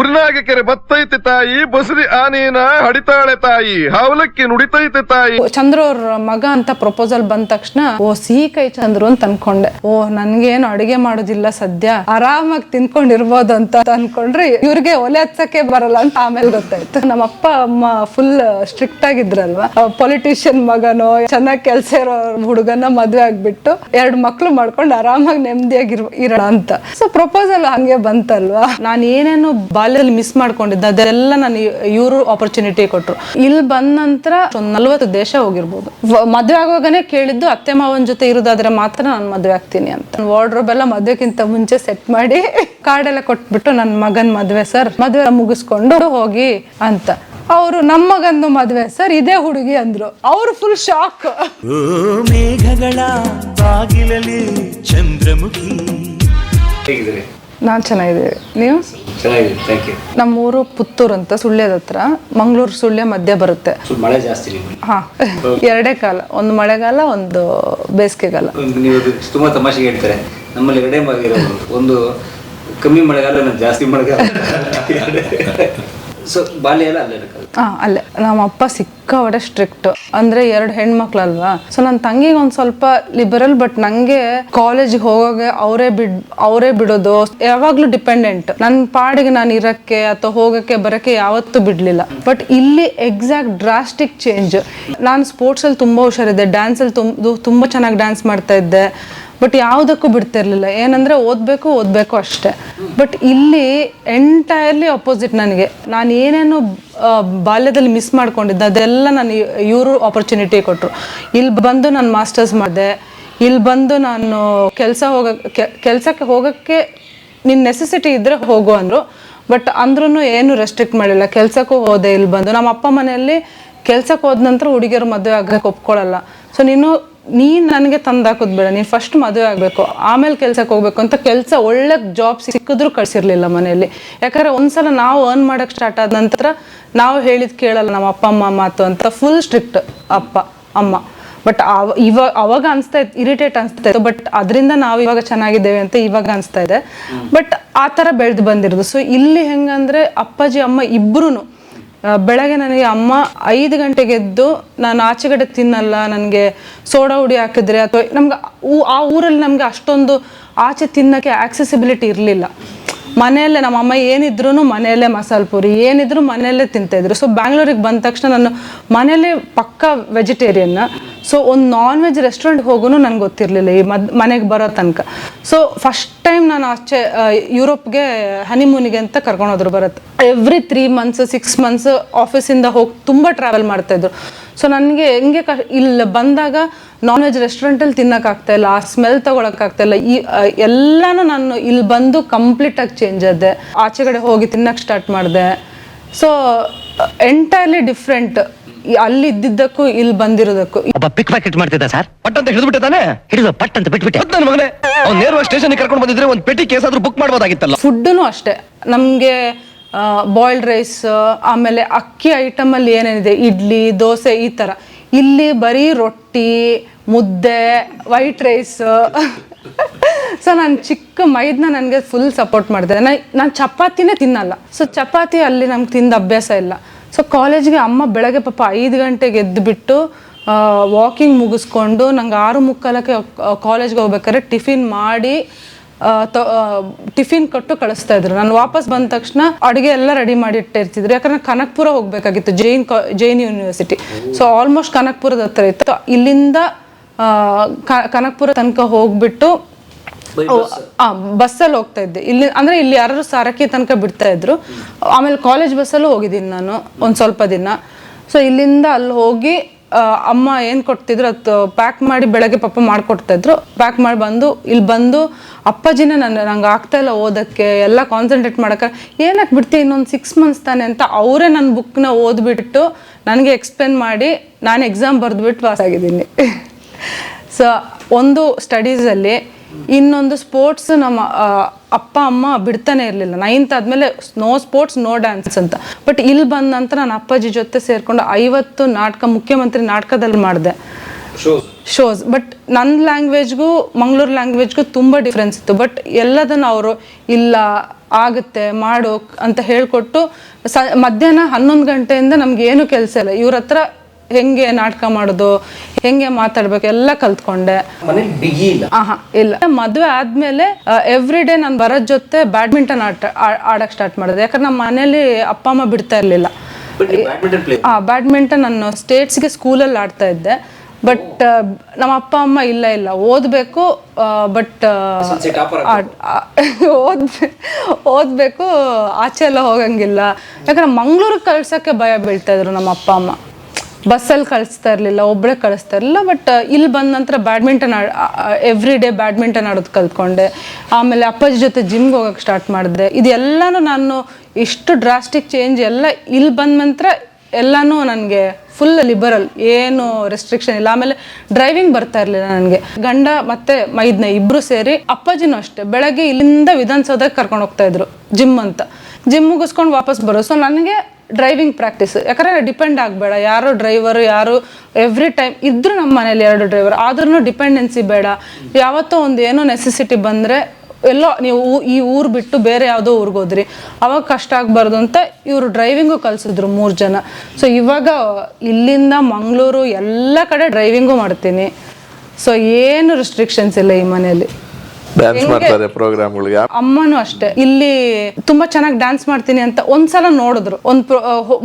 ಉರಿನಾಗ ಕೆರೆ ಬತ್ತೈತೆ ತಾಯಿ ಬಸರಿ ಆನೇನ ಹಡಿತಾಳೆ ತಾಯಿ, ಹಾವಲಕ್ಕಿ ನುಡಿತೈತೆ ತಾಯಿ. ಚಂದ್ರ ಅವ್ರ ಮಗ ಅಂತ ಪ್ರಪೋಸಲ್ ಬಂದ ತಕ್ಷಣ, ಓ, ಸಿಹಿ ಕೈ ಚಂದ್ರು ಅಂತ ಅನ್ಕೊಂಡೆ. ಓ, ನನ್ಗೇನು ಅಡಿಗೆ ಮಾಡೋದಿಲ್ಲ ಸದ್ಯ, ಆರಾಮಾಗಿ ತಿನ್ಕೊಂಡಿರ್ಬೋದು ಅಂತ ಅನ್ಕೊಂಡ್ರೆ ಇವ್ರಿಗೆ ಒಲೆ ಹಚ್ಚಕ್ಕೆ ಬರಲ್ಲ ಅಂತ ಆಮೇಲೆ ಗೊತ್ತಾಯ್ತು. ನಮ್ಮ ಅಪ್ಪ ಅಮ್ಮ ಫುಲ್ ಸ್ಟ್ರಿಕ್ಟ್ ಆಗಿದ್ರಲ್ವಾ? ಪೊಲಿಟಿಷಿಯನ್ ಮಗನೋ, ಚೆನ್ನಾಗಿ ಕೆಲ್ಸ ಇರೋ ಹುಡುಗನ ಮದ್ವೆ ಆಗ್ಬಿಟ್ಟು ಎರಡು ಮಕ್ಳು ಮಾಡ್ಕೊಂಡು ಆರಾಮಾಗಿ ನೆಮ್ಮದಿಯಾಗಿರ್ ಇರೋಣ ಅಂತ. ಸೊ ಪ್ರಪೋಸಲ್ ಹಂಗೆ ಬಂತಲ್ವಾ? ನಾನು ಏನೇನು ಬಾಲ್ಯದಲ್ಲಿ ಮಿಸ್ ಮಾಡ್ಕೊಂಡಿದ್ದ. ಅದೆಲ್ಲ ನಾನು ಇವರು ಆಪರ್ಚುನಿಟಿ ಕೊಟ್ಟರು ಇಲ್ಲಿ ಬಂದ ನಂತರ ಒಂದು ನಲ್ವತ್ತು ದೇಶ ಹೋಗಿರ್ಬೋದು. ಮದುವೆ ಆಗುವಾಗನೇ ಕೇಳಿದ್ದು ಅತ್ತೆ ಮಾವನ ಜೊತೆ ಇರೋದಾದ್ರೆ ಮಾತ್ರ ನಾನು ಮದುವೆ ಆಗ್ತೀನಿ ಅಂತ. ವಾರ್ಡ್ರೋಬ್ ಎಲ್ಲ ಮದುವೆಗಿಂತ ಮುಂಚೆ ಸೆಟ್ ಮಾಡಿ ಕಾರ್ಡ್ ಎಲ್ಲ ಕೊಟ್ಬಿಟ್ಟು ನನ್ನ ಮಗನ್ ಮದುವೆ ಸರ್ ಮದುವೆ ಮುಗಿಸ್ಕೊಂಡು ಹೋಗಿ ಅಂತ. ಅವರು ನಮ್ಮ ಮಗಂದು ಮದುವೆ ಸರ್ ಇದೇ ಹುಡುಗಿ ಅಂದ್ರು. ಅವ್ರು ಫುಲ್ ಶಾಕ್ ಓ ಮೇಘಗಳ ಬಾಗಿಲಲ್ಲಿ ಚಂದ್ರಮುಖಿ. ನಾನ್ ಚೆನ್ನಾಗಿದ್ದೀವಿ. ನೀವು? ಚೆನ್ನಾಗಿದೆ ಥ್ಯಾಂಕ್ ಯು ನಮ್ಮೂರು ಪುತ್ತೂರು ಅಂತ ಸುಳ್ಯದ ಹತ್ರ. ಮಂಗಳೂರು ಸುಳ್ಯ ಮಧ್ಯ ಬರುತ್ತೆ. ಸ್ವಲ್ಪ ಮಳೆ ಜಾಸ್ತಿ ನಿಮಗೆ ಹಾ ಎರಡೇ ಕಾಲ. ಒಂದು ಮಳೆಗಾಲ ಒಂದು ಬೇಸಿಗೆಗಾಲ. ನೀವು ತುಂಬಾ ತಮಾಷೆಗೆ ಹೇಳ್ತಾರೆ. ನಮ್ಮಲ್ಲಿ ಎರಡೇ ಇರೋದು. ಒಂದು ಕಮ್ಮಿ ಮಳೆಗಾಲ ಇನ್ನೊಂದು ಜಾಸ್ತಿ ಮಳೆಗಾಲ. ಅಲ್ಲೇ ನಮ್ಮ ಅಪ್ಪ ಸಿಕ್ಕಾಪಟ್ಟೆ ಸ್ಟ್ರಿಕ್ಟ್ ಅಂದ್ರೆ ಎರಡು ಹೆಣ್ಮಕ್ಳಲ್ವಾ? ಸೊ ನನ್ನ ತಂಗಿಗೆ ಒಂದ್ ಸ್ವಲ್ಪ ಲಿಬರಲ್ ಬಟ್ ನಂಗೆ ಕಾಲೇಜಿಗೆ ಹೋಗೋಗೆ ಅವರೇ ಬಿಡ್, ಅವರೇ ಬಿಡೋದು ಯಾವಾಗ್ಲೂ ಡಿಪೆಂಡೆಂಟ್ ನನ್ನ ಪಾಡಿಗೆ ನಾನು ಇರಕ್ಕೆ ಅಥವಾ ಹೋಗಕ್ಕೆ ಬರಕ್ಕೆ ಯಾವತ್ತೂ ಬಿಡ್ಲಿಲ್ಲ. ಬಟ್ ಇಲ್ಲಿ ಎಕ್ಸಾಕ್ಟ್ ಡ್ರಾಸ್ಟಿಕ್ ಚೇಂಜ್ ನಾನು ಸ್ಪೋರ್ಟ್ಸ್ ಅಲ್ಲಿ ತುಂಬಾ ಹುಷಾರಿದ್ದೆ. ಡ್ಯಾನ್ಸ್ ಅಲ್ಲಿ ತುಂಬಾ ಚೆನ್ನಾಗಿ ಡ್ಯಾನ್ಸ್ ಮಾಡ್ತಾ ಇದ್ದೆ. ಬಟ್ ಯಾವುದಕ್ಕೂ ಬಿಡ್ತಿರ್ಲಿಲ್ಲ. ಏನಂದ್ರೆ ಓದಬೇಕು ಓದಬೇಕು ಅಷ್ಟೇ. ಬಟ್ ಇಲ್ಲಿ ಎಂಟೈರ್ಲಿ ಅಪೋಸಿಟ್ ನನಗೆ. ನಾನು ಏನೇನು ಬಾಲ್ಯದಲ್ಲಿ ಮಿಸ್ ಮಾಡ್ಕೊಂಡಿದ್ದೆ, ಅದೆಲ್ಲ ನಾನು ಇವರು ಆಪರ್ಚುನಿಟಿ ಕೊಟ್ಟರು ಇಲ್ಲಿ ಬಂದು ನಾನು ಮಾಸ್ಟರ್ಸ್ ಮಾಡಿದೆ. ಇಲ್ಲಿ ಬಂದು ನಾನು ಕೆಲಸ ಹೋಗಕ್ಕೆ ಕೆಲಸಕ್ಕೆ ಹೋಗೋಕ್ಕೆ ನಿನ್ನ ನೆಸೆಸಿಟಿ ಇದ್ದರೆ ಹೋಗು ಅಂದರು. ಬಟ್ ಅಂದ್ರೂ ಏನು ರೆಸ್ಟ್ರಿಕ್ಟ್ ಮಾಡಿಲ್ಲ. ಕೆಲಸಕ್ಕೂ ಹೋದೆ ಇಲ್ಲಿ ಬಂದು. ನಮ್ಮ ಅಪ್ಪ ಮನೆಯಲ್ಲಿ ಕೆಲಸಕ್ಕೆ ಹೋದ ನಂತರ ಹುಡುಗಿಯರು ಮದುವೆ ಆಗಕ್ಕೆ ಒಪ್ಕೊಳ್ಳಲ್ಲ ಸೊ ನೀನು ನೀನು ನನಗೆ ತಂದಾಕೋದು ಬೇಡ ನೀನು ಫಸ್ಟ್ ಮದುವೆ ಆಗಬೇಕು ಆಮೇಲೆ ಕೆಲ್ಸಕ್ಕೆ ಹೋಗ್ಬೇಕು ಅಂತ ಕೆಲಸ ಒಳ್ಳೆ ಜಾಬ್ ಸಿಕ್ಕಿದ್ರು ಕಳ್ಸಿರ್ಲಿಲ್ಲ ಮನೆಯಲ್ಲಿ. ಯಾಕಂದ್ರೆ ಒಂದ್ಸಲ ನಾವು ಅರ್ನ್ ಮಾಡಕ್ಕೆ ಸ್ಟಾರ್ಟ್ ಆದ ನಂತರ ನಾವು ಹೇಳಿದ್ ಕೇಳಲ್ಲ ನಮ್ಮ ಅಪ್ಪ ಅಮ್ಮ ಮಾತು ಅಂತ ಫುಲ್ ಸ್ಟ್ರಿಕ್ಟ್ ಅಪ್ಪ ಅಮ್ಮ. ಬಟ್ ಇವಾಗ ಅವಾಗ ಅನಿಸ್ತಾ ಇತ್ತು ಇರಿಟೇಟ್ ಅನಿಸ್ತಾ ಇತ್ತು ಬಟ್ ಅದರಿಂದ ನಾವು ಇವಾಗ ಚೆನ್ನಾಗಿದ್ದೇವೆ ಅಂತ ಇವಾಗ ಅನಿಸ್ತಾ ಇದೆ. ಬಟ್ ಆ ಥರ ಬೆಳೆದು ಬಂದಿರೋದು. ಸೊ ಇಲ್ಲಿ ಹೆಂಗಂದ್ರೆ ಅಪ್ಪಾಜಿ ಅಮ್ಮ ಇಬ್ರು ಬೆಳಗ್ಗೆ ನನಗೆ ಅಮ್ಮ ಐದು ಗಂಟೆಗೆ ಎದ್ದು, ನಾನು ಆಚೆಗಡೆ ತಿನ್ನಲ್ಲ, ನನಗೆ ಸೋಡಾ ಹುಡಿ ಹಾಕಿದ್ರೆ ಅಥವಾ ನಮ್ಗೆ ಆ ಊರಲ್ಲಿ ನಮಗೆ ಅಷ್ಟೊಂದು ಆಚೆ ತಿನ್ನಕ್ಕೆ ಆಕ್ಸೆಸಿಬಿಲಿಟಿ ಇರಲಿಲ್ಲ. ಮನೆಯಲ್ಲೇ ನಮ್ಮ ಅಮ್ಮ ಏನಿದ್ರು ಮನೆಯಲ್ಲೇ ಮಸಾಲ ಪುರಿ, ಏನಿದ್ರು ಮನೆಯಲ್ಲೇ ತಿಂತಾಯಿದ್ರು ಸೊ ಬ್ಯಾಂಗ್ಳೂರಿಗೆ ಬಂದ ತಕ್ಷಣ ನಾನು ಮನೆಯಲ್ಲೇ ಪಕ್ಕ ವೆಜಿಟೇರಿಯನ್ ಸೊ ಒಂದು ನಾನ್ ವೆಜ್ ರೆಸ್ಟೋರೆಂಟ್ ಹೋಗೋನು ನನಗೆ ಗೊತ್ತಿರಲಿಲ್ಲ, ಈ ಮದ್, ಮನೆಗೆ ಬರೋ ತನಕ. ಸೊ ಫಸ್ಟ್ ಟೈಮ್ ನಾನು ಆಚೆ ಯೂರೋಪ್ಗೆ ಹನಿಮೂನಿಗೆ ಅಂತ ಕರ್ಕೊಂಡೋದ್ರು ಬರುತ್ತೆ. Every three months six months ಆಫೀಸಿಂದ ಹೋಗಿ ತುಂಬ ಟ್ರಾವೆಲ್ ಮಾಡ್ತಾಯಿದ್ರು ಸೊ ನನಗೆ ಹೆಂಗೆ ಕ, ಇಲ್ಲಿ, ಬಂದಾಗ ನಾನ್ ವೆಜ್ ರೆಸ್ಟೋರೆಂಟಲ್ಲಿ ತಿನ್ನೋಕ್ಕಾಗ್ತಾ ಇಲ್ಲ, ಆ ಸ್ಮೆಲ್ ತೊಗೊಳಕ್ಕಾಗ್ತಾ ಇಲ್ಲ. ಈ ಎಲ್ಲನೂ ಎಲ್ಲಾನು ನಾನು ಇಲ್ಲಿ ಬಂದು ಕಂಪ್ಲೀಟಾಗಿ ಚೇಂಜ್ ಆದೆ. ಆಚೆಗಡೆ ಹೋಗಿ ತಿನ್ನಕ್ಕೆ ಸ್ಟಾರ್ಟ್ ಮಾಡಿದೆ. ಸೊ ಎಂಟೈರ್ಲಿ ಡಿಫ್ರೆಂಟ್ ಅಲ್ಲಿ ಇದ್ದಿದ್ದಕ್ಕೂ ಇಲ್ಲಿ ಬಂದಿರೋದಕ್ಕೂ. ಒಬ್ಬ ಪಿಕ್ ಪ್ಯಾಕೆಟ್ ಮಾಡ್ತಿದ್ದ ಸರ್ ಪಟ್ ಅಂತ ಹಿಡಿದ್ಬಿಟ್ಟೆ ತಾನೆ? ಹಿಡಿದು ಪಟ್ ಅಂತ ಬಿಟ್ಬಿಟ್ಟೆ. ನನ್ನ ಮಗನೇ. ಅವ್ನು ನೇರವಾಗಿ ಸ್ಟೇಷನ್ ಕರ್ಕೊಂಡು ಬಂದಿದ್ರೆ ಒಂದು ಪೆಟ್ಟಿ ಕೇಸ್ ಆದ್ರೂ ಬುಕ್ ಮಾಡ್ಬೋದಾಗಿತ್ತಲ್ಲ. ಫುಡ್ಡೂ ಅಷ್ಟೇ. ನಮಗೆ ಬಾಯ್ಲ್ಡ್ ರೈಸ್ ಆಮೇಲೆ ಅಕ್ಕಿ ಐಟಮಲ್ಲಿ ಏನೇನಿದೆ? ಇಡ್ಲಿ ದೋಸೆ ಈ ಥರ ಇಲ್ಲಿ ಬರೀ ರೊಟ್ಟಿ ಮುದ್ದೆ ವೈಟ್ ರೈಸ್ ಸೊ ನಾನು ಚಿಕ್ಕ ಮೈದ್ನ ನನಗೆ ಫುಲ್ ಸಪೋರ್ಟ್ ಮಾಡಿದೆ ನಾನು ಚಪಾತಿನೇ ತಿನ್ನಲ್ಲ. ಸೊ ಚಪಾತಿ ಅಲ್ಲಿ ನಮ್ಗೆ ತಿಂದ ಅಭ್ಯಾಸ ಇಲ್ಲ. ಸೊ ಕಾಲೇಜ್ಗೆ ಅಮ್ಮ ಬೆಳಗ್ಗೆ ಪಾಪ ಐದು ಗಂಟೆಗೆ ಎದ್ದುಬಿಟ್ಟು ವಾಕಿಂಗ್ ಮುಗಿಸ್ಕೊಂಡು ನಂಗೆ ಆರು ಮುಕ್ಕಾಲಕ್ಕೆ ಕಾಲೇಜ್ಗೆ ಹೋಗ್ಬೇಕಾದ್ರೆ ಟಿಫಿನ್ ಮಾಡಿ ಟಿಫಿನ್ ಕೊಟ್ಟು ಕಳಿಸ್ತಾ ಇದ್ರು. ನಾನು ವಾಪಸ್ ಬಂದ ತಕ್ಷಣ ಅಡುಗೆ ಎಲ್ಲ ರೆಡಿ ಮಾಡಿ ಇಟ್ಟಿರ್ತಿದ್ರು. ಯಾಕಂದ್ರೆ ಕನಕ್ಪುರ ಹೋಗ್ಬೇಕಾಗಿತ್ತು, Jain Jain university so almost ಕನಕ್ಪುರದ ಹತ್ರ ಇತ್ತು. ಇಲ್ಲಿಂದ ಕನಕ್ಪುರ ತನಕ ಹೋಗ್ಬಿಟ್ಟು ಬಸ್ಸಲ್ಲಿ ಹೋಗ್ತಾ ಇದ್ದೆ. ಇಲ್ಲಿ ಅಂದ್ರೆ ಇಲ್ಲಿ ಯಾರು ಸಾರಕ್ಕೆ ತನಕ ಬಿಡ್ತಾ ಇದ್ರು. ಆಮೇಲೆ ಕಾಲೇಜ್ ಬಸ್ಸಲ್ಲೂ ಹೋಗಿದ್ದೀನಿ ನಾನು ಒಂದು ಸ್ವಲ್ಪ ದಿನ. ಸೊ ಇಲ್ಲಿಂದ ಅಲ್ಲಿ ಹೋಗಿ ಅಮ್ಮ ಏನು ಕೊಡ್ತಿದ್ರು ಅದು ಪ್ಯಾಕ್ ಮಾಡಿ ಬೆಳಗ್ಗೆ ಪಾಪ ಮಾಡಿಕೊಡ್ತಾ ಇದ್ರು. ಪ್ಯಾಕ್ ಮಾಡಿ ಬಂದು ಇಲ್ಲಿ ಬಂದು ಅಪ್ಪಾಜಿನ ನನ್ನ ನಂಗೆ ಆಗ್ತಾ ಇಲ್ಲ ಓದಕ್ಕೆ ಎಲ್ಲ ಕಾನ್ಸಂಟ್ರೇಟ್ ಮಾಡೋಕೆ ಏನಕ್ಕೆ ಬಿಡ್ತೀನಿ ಇನ್ನೊಂದು ಸಿಕ್ಸ್ ಮಂತ್ಸ್ ತಾನೆ ಅಂತ ಅವರೇ ನನ್ನ ಬುಕ್ನ ಓದ್ಬಿಟ್ಟು ನನಗೆ ಎಕ್ಸ್ಪ್ಲೇನ್ ಮಾಡಿ ನಾನು ಎಕ್ಸಾಮ್ ಬರೆದ್ಬಿಟ್ಟು ಪಾಸ್ ಆಗಿದ್ದೀನಿ. ಸೊ ಒಂದು ಸ್ಟಡೀಸಲ್ಲಿ ಇನ್ನೊಂದು ಸ್ಪೋರ್ಟ್ಸ್ ನಮ್ಮ ಅಪ್ಪ ಅಮ್ಮ ಬಿಡ್ತಾನೆ ಇರಲಿಲ್ಲ. ನೈನ್ತ್ ಆದಮೇಲೆ ನೋ ಸ್ಪೋರ್ಟ್ಸ್ ನೋ ಡ್ಯಾನ್ಸ್ ಅಂತ. ಬಟ್ ಇಲ್ಲಿ ಬಂದ ನಂತರ ನಾನು ಅಪ್ಪಾಜಿ ಜೊತೆ ಸೇರ್ಕೊಂಡು ಐವತ್ತು ನಾಟಕ ಮುಖ್ಯಮಂತ್ರಿ ನಾಟಕದಲ್ಲಿ ಮಾಡಿದೆ. ಶೋಸ್ ಶೋಸ್ ಬಟ್ ನನ್ನ ಲ್ಯಾಂಗ್ವೇಜ್ಗೂ ಮಂಗಳೂರು ಲ್ಯಾಂಗ್ವೇಜ್ಗೂ ತುಂಬ ಡಿಫ್ರೆನ್ಸ್ ಇತ್ತು. ಬಟ್ ಎಲ್ಲದನ್ನು ಅವರು ಇಲ್ಲ ಆಗುತ್ತೆ ಮಾಡೋ ಅಂತ ಹೇಳಿಕೊಟ್ಟು ಸ ಮಧ್ಯಾಹ್ನ ಹನ್ನೊಂದು ಗಂಟೆಯಿಂದ ನಮ್ಗೆ ಏನು ಕೆಲಸ ಇಲ್ಲ. ಇವ್ರ ಹತ್ರ ಹೆಂಗೆ ನಾಟಕ ಮಾಡೋದು ಹೆಂಗೆ ಮಾತಾಡ್ಬೇಕು ಎಲ್ಲ ಕಲ್ತ್ಕೊಂಡೆ. ಆಹಾ ಇಲ್ಲ. ಮದುವೆ ಆದ್ಮೇಲೆ ಎವ್ರಿ ಡೇ ನಾನು ಬರೋದ್ ಜೊತೆ ಬ್ಯಾಡ್ಮಿಂಟನ್ ಆಟ ಆಡಕ್ ಸ್ಟಾರ್ಟ್ ಮಾಡಿದೆ. ಯಾಕಂದ್ರೆ ನಮ್ಮ ಮನೇಲಿ ಅಪ್ಪ ಅಮ್ಮ ಬಿಡ್ತಾ ಇರ್ಲಿಲ್ಲ. ಆ ಬ್ಯಾಡ್ಮಿಂಟನ್ ನಾನು ಸ್ಟೇಟ್ಸ್ಗೆ ಸ್ಕೂಲಲ್ಲಿ ಆಡ್ತಾ ಇದ್ದೆ. ಬಟ್ ನಮ್ಮ ಅಪ್ಪ ಅಮ್ಮ ಇಲ್ಲ ಇಲ್ಲ. ಓದಬೇಕು ಬಟ್ ಓದ್ ಓದಬೇಕು ಆಚೆ ಎಲ್ಲ ಹೋಗಂಗಿಲ್ಲ. ಯಾಕಂದ್ರೆ ಮಂಗ್ಳೂರಿಗೆ ಕಳ್ಸೋಕ್ಕೆ ಭಯ ಬೀಳ್ತಾ ಇದ್ರು ನಮ್ಮ ಅಪ್ಪ ಅಮ್ಮ. ಬಸ್ಸಲ್ಲಿ ಕಳಿಸ್ತಾ ಇರಲಿಲ್ಲ ಒಬ್ಬಳೇ ಕಳಿಸ್ತಾ ಇರಲಿಲ್ಲ ಬಟ್ ಇಲ್ಲಿ ಬಂದ ನಂತರ ಬ್ಯಾಡ್ಮಿಂಟನ್ ಎವ್ರಿ ಡೇ ಬ್ಯಾಡ್ಮಿಂಟನ್ ಆಡೋದು ಕಲ್ತ್ಕೊಂಡೆ. ಆಮೇಲೆ ಅಪ್ಪಾಜಿ ಜೊತೆ ಜಿಮ್ಗೆ ಹೋಗೋಕೆ ಸ್ಟಾರ್ಟ್ ಮಾಡಿದೆ. ಇದೆಲ್ಲನೂ ನಾನು ಇಷ್ಟು ಡ್ರಾಸ್ಟಿಕ್ ಚೇಂಜ್ ಎಲ್ಲ ಇಲ್ಲಿ ಬಂದ ನಂತರ ಎಲ್ಲನೂ ನನಗೆ ಫುಲ್ ಲಿಬರಲ್ ಏನು ರೆಸ್ಟ್ರಿಕ್ಷನ್ ಇಲ್ಲ. ಆಮೇಲೆ ಡ್ರೈವಿಂಗ್ ಬರ್ತಾ ಇರಲಿಲ್ಲ ನನಗೆ. ಗಂಡ ಮತ್ತೆ ಮೈದ್ನ ಇಬ್ಬರು ಸೇರಿ ಅಪ್ಪಾಜಿನೂ ಅಷ್ಟೇ, ಬೆಳಗ್ಗೆ ಇಲ್ಲಿಂದ ವಿಧಾನಸೌಧಕ್ಕೆ ಕರ್ಕೊಂಡು ಹೋಗ್ತಾ ಇದ್ರು ಜಿಮ್ ಅಂತ. ಜಿಮ್ ಮುಗಿಸ್ಕೊಂಡು ವಾಪಸ್ ಬರೋ ಸೊ ನನಗೆ ಡ್ರೈವಿಂಗ್ ಪ್ರಾಕ್ಟೀಸ್ ಯಾಕಂದ್ರೆ ಡಿಪೆಂಡ್ ಆಗಬೇಡ. ಯಾರು ಡ್ರೈವರು ಯಾರು ಎವ್ರಿ ಟೈಮ್ ಇದ್ರು ನಮ್ಮ ಮನೇಲಿ ಎರಡು ಡ್ರೈವರ್ ಆದ್ರೂ ಡಿಪೆಂಡೆನ್ಸಿ ಬೇಡ. ಯಾವತ್ತೋ ಒಂದು ಏನೋ ನೆಸೆಸಿಟಿ ಬಂದರೆ ಎಲ್ಲೋ ನೀವು ಈ ಊರು ಬಿಟ್ಟು ಬೇರೆ ಯಾವುದೋ ಊರಿಗೆ ಹೋದ್ರಿ. ಅವಾಗ ಕಷ್ಟ ಆಗಬಾರ್ದು ಅಂತ ಇವರು ಡ್ರೈವಿಂಗು ಕಲಿಸಿದ್ರು ಮೂರು ಜನ. ಸೊ ಇವಾಗ ಇಲ್ಲಿಂದ ಮಂಗಳೂರು ಎಲ್ಲ ಕಡೆ ಡ್ರೈವಿಂಗು ಮಾಡ್ತೀನಿ. ಸೊ ಏನು ರೆಸ್ಟ್ರಿಕ್ಷನ್ಸ್ ಇಲ್ಲ ಈ ಮನೆಯಲ್ಲಿ ಡ್ಯಾನ್ಸ್ ಮಾಡ್ತಾರೆ ಪ್ರೋಗ್ರಾಮ್ಗಳಿಗೆ ಅಮ್ಮನೂ ಅಷ್ಟೇ. ಇಲ್ಲಿ ತುಂಬಾ ಚೆನ್ನಾಗಿ ಡ್ಯಾನ್ಸ್ ಮಾಡ್ತೀನಿ ಅಂತ ಒಂದ್ಸಲ ನೋಡಿದ್ರು. ಒಂದ್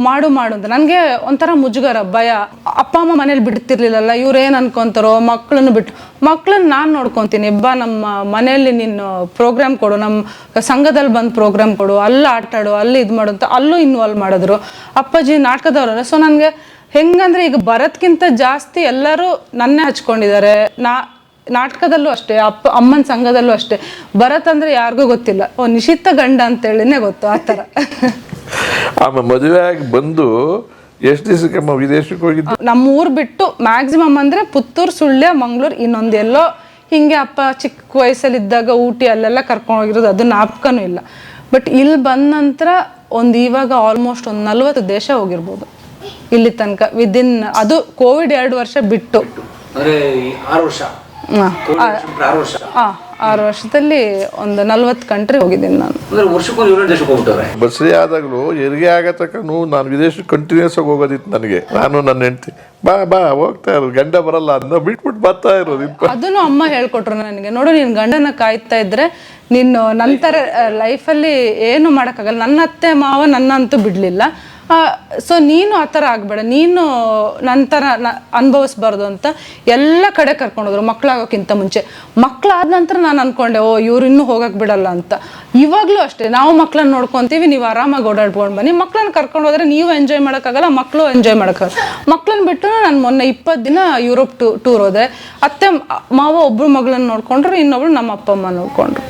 ಮಾಡು ಮಾಡು ಅಂತ. ನನಗೆ ಒಂಥರ ಮುಜುಗರ ಭಯ. ಅಪ್ಪ ಅಮ್ಮ ಮನೇಲಿ ಬಿಡ್ತಿರ್ಲಿಲ್ಲಲ್ಲ ಇವ್ರೇನ್ ಏನ್ ಅನ್ಕೊಂತಾರೋ ಮಕ್ಕಳನ್ನು ಬಿಟ್ಟು. ಮಕ್ಕಳನ್ನ ನಾನು ನೋಡ್ಕೊಂತೀನಿ. ಬಾ ನಮ್ಮ ಮನೆಯಲ್ಲಿ ನೀನು ಪ್ರೋಗ್ರಾಮ್ ಕೊಡು. ನಮ್ಮ ಸಂಘದಲ್ಲಿ ಬಂದು ಪ್ರೋಗ್ರಾಮ್ ಕೊಡು. ಅಲ್ಲಿ ಆಟಾಡು ಅಲ್ಲಿ ಇದು ಮಾಡು ಅಂತ ಅಲ್ಲೂ ಇನ್ವಾಲ್ವ್ ಮಾಡಿದ್ರು. ಅಪ್ಪಾಜಿ ನಾಟಕದವ್ರಲ್ಲ. ಸೊ ನನಗೆ ಹೆಂಗಂದ್ರೆ ಈಗ ಬರೋದ್ಕಿಂತ ಜಾಸ್ತಿ ಎಲ್ಲರೂ ನನ್ನೇ ಹಚ್ಕೊಂಡಿದ್ದಾರೆ. ನಾ ನಾಟಕದಲ್ಲೂ ಅಷ್ಟೇ ಅಪ್ಪ ಅಮ್ಮನ ಸಂಘದಲ್ಲೂ ಅಷ್ಟೇ. ಭರತ್ ಅಂದ್ರೆ ಯಾರಿಗೂ ಗೊತ್ತಿಲ್ಲ. ಓ ನಿಶಿತ ಗಂಡ ಅಂತೇಳಿನೇ ಗೊತ್ತು ಆ ಥರ. ಆಮೇಲೆ ಮದುವೆ ಆಗಿ ಬಂದು ಎಷ್ಟು ದಿವಸಕ್ಕೆ ವಿದೇಶಕ್ಕೆ ಹೋಗಿದ್ದು? ನಮ್ಮ ಊರು ಬಿಟ್ಟು ಮ್ಯಾಕ್ಸಿಮಮ್ ಅಂದ್ರೆ ಪುತ್ತೂರು ಸುಳ್ಯ ಮಂಗಳೂರು ಇನ್ನೊಂದೆಲ್ಲೋ ಹಿಂಗೆ ಅಪ್ಪ ಚಿಕ್ಕ ವಯಸ್ಸಲ್ಲಿದ್ದಾಗ ಊಟಿ ಅಲ್ಲೆಲ್ಲ ಕರ್ಕೊಂಡು ಹೋಗಿರೋದು ಅದು ನಾಪ್ಕನೂ ಇಲ್ಲ. ಬಟ್ ಇಲ್ಲಿ ಬಂದ ನಂತರ ಒಂದು ಇವಾಗ ಆಲ್ಮೋಸ್ಟ್ ಒಂದು ನಲ್ವತ್ತು ದೇಶ ಹೋಗಿರ್ಬೋದು. ಇಲ್ಲಿ ತನಕ ವಿದಿನ್ ಅದು ಕೋವಿಡ್ ಎರಡು ವರ್ಷ ಬಿಟ್ಟು. ಆರು ವರ್ಷ? ಆರು ವರ್ಷ. ಆ, ಆರು ವರ್ಷದಲ್ಲಿ ಒಂದು ನಲ್ವತ್ತು ಕಂಟ್ರಿ ಹೋಗಿದ್ದೀನಿ ನಾನು. ಅಂದ್ರೆ ವರ್ಷಕ್ಕೊಂದು ಏಳು ದೇಶಕ್ಕೆ ಹೋಗ್ಬಿಟ್ಟವ್ರೆ? ಬಸ್ರಿ ಆದಾಗಲೂ ಹೆರಿಗೆ ಆಗೋ ತನಕನೂ ನಾನು ವಿದೇಶಕ್ಕೆ ಕಂಟಿನ್ಯೂಸ್ ಆಗಿ ಹೋಗೋದಿತ್ತು ನನಗೆ. ನಾನು ನನ್ನ ಹೆಂಡತಿ. ಬಾ ಬಾ ಹೋಗ್ತಾ ಇರೋದು ಗಂಡ ಬರಲ್ಲ ಅಂತ ಬಿಟ್ಬಿಟ್ಟು ಬರ್ತಾ ಇರೋದು ಅದನ್ನು ಅಮ್ಮ ಹೇಳ್ಕೊಟ್ರು ನನಗೆ. ನೋಡು ನೀನು ಗಂಡನ ಕಾಯ್ತಾ ಇದ್ರೆ ನೀನು ನಂತರ ಲೈಫಲ್ಲಿ ಏನು ಮಾಡೋಕ್ಕಾಗಲ್ಲ. ನನ್ನ ಅತ್ತೆ ಮಾವ ನನ್ನಂತೂ ಬಿಡಲಿಲ್ಲ. ಸೊ ನೀನು ಆ ಥರ ಆಗಬೇಡ. ನೀನು ನನ್ನ ನಂತರ ಅನುಭವಿಸ್ಬಾರ್ದು ಅಂತ ಎಲ್ಲ ಕಡೆ ಕರ್ಕೊಂಡೋದ್ರು ಮಕ್ಕಳಾಗೋಕ್ಕಿಂತ ಮುಂಚೆ. ಮಕ್ಕಳಾದ ನಂತರ ನಾನು ಅಂದ್ಕೊಂಡೆ ಓ, ಇವ್ರು ಇನ್ನೂ ಹೋಗಕ್ಕೆ ಬಿಡಲ್ಲ ಅಂತ. ಇವಾಗಲೂ ಅಷ್ಟೇ, ನಾವು ಮಕ್ಕಳನ್ನ ನೋಡ್ಕೊತೀವಿ, ನೀವು ಆರಾಮಾಗಿ ಓಡಾಡ್ಕೊಂಡು ಬನ್ನಿ. ಮಕ್ಕಳನ್ನ ಕರ್ಕೊಂಡು ಹೋದ್ರೆ ನೀವು ಎಂಜಾಯ್ ಮಾಡೋಕ್ಕಾಗಲ್ಲ ಮಕ್ಕಳು ಎಂಜಾಯ್ ಮಾಡೋಕ್ಕಾಗಲ್ಲ. ಮಕ್ಕಳನ್ನ ಬಿಟ್ಟು ನಾನು ಮೊನ್ನೆ ಇಪ್ಪತ್ತು ದಿನ ಯುರೋಪ್ ಟೂ ಟೂರ್ ಹೋದೆ. ಅತ್ತೆ, ಮಾವ ಒಬ್ಬರು ಮಗಳನ್ನ ನೋಡ್ಕೊಂಡ್ರು ಇನ್ನೊಬ್ರು ನಮ್ಮ ಅಪ್ಪ ಅಮ್ಮ ನೋಡ್ಕೊಂಡ್ರು.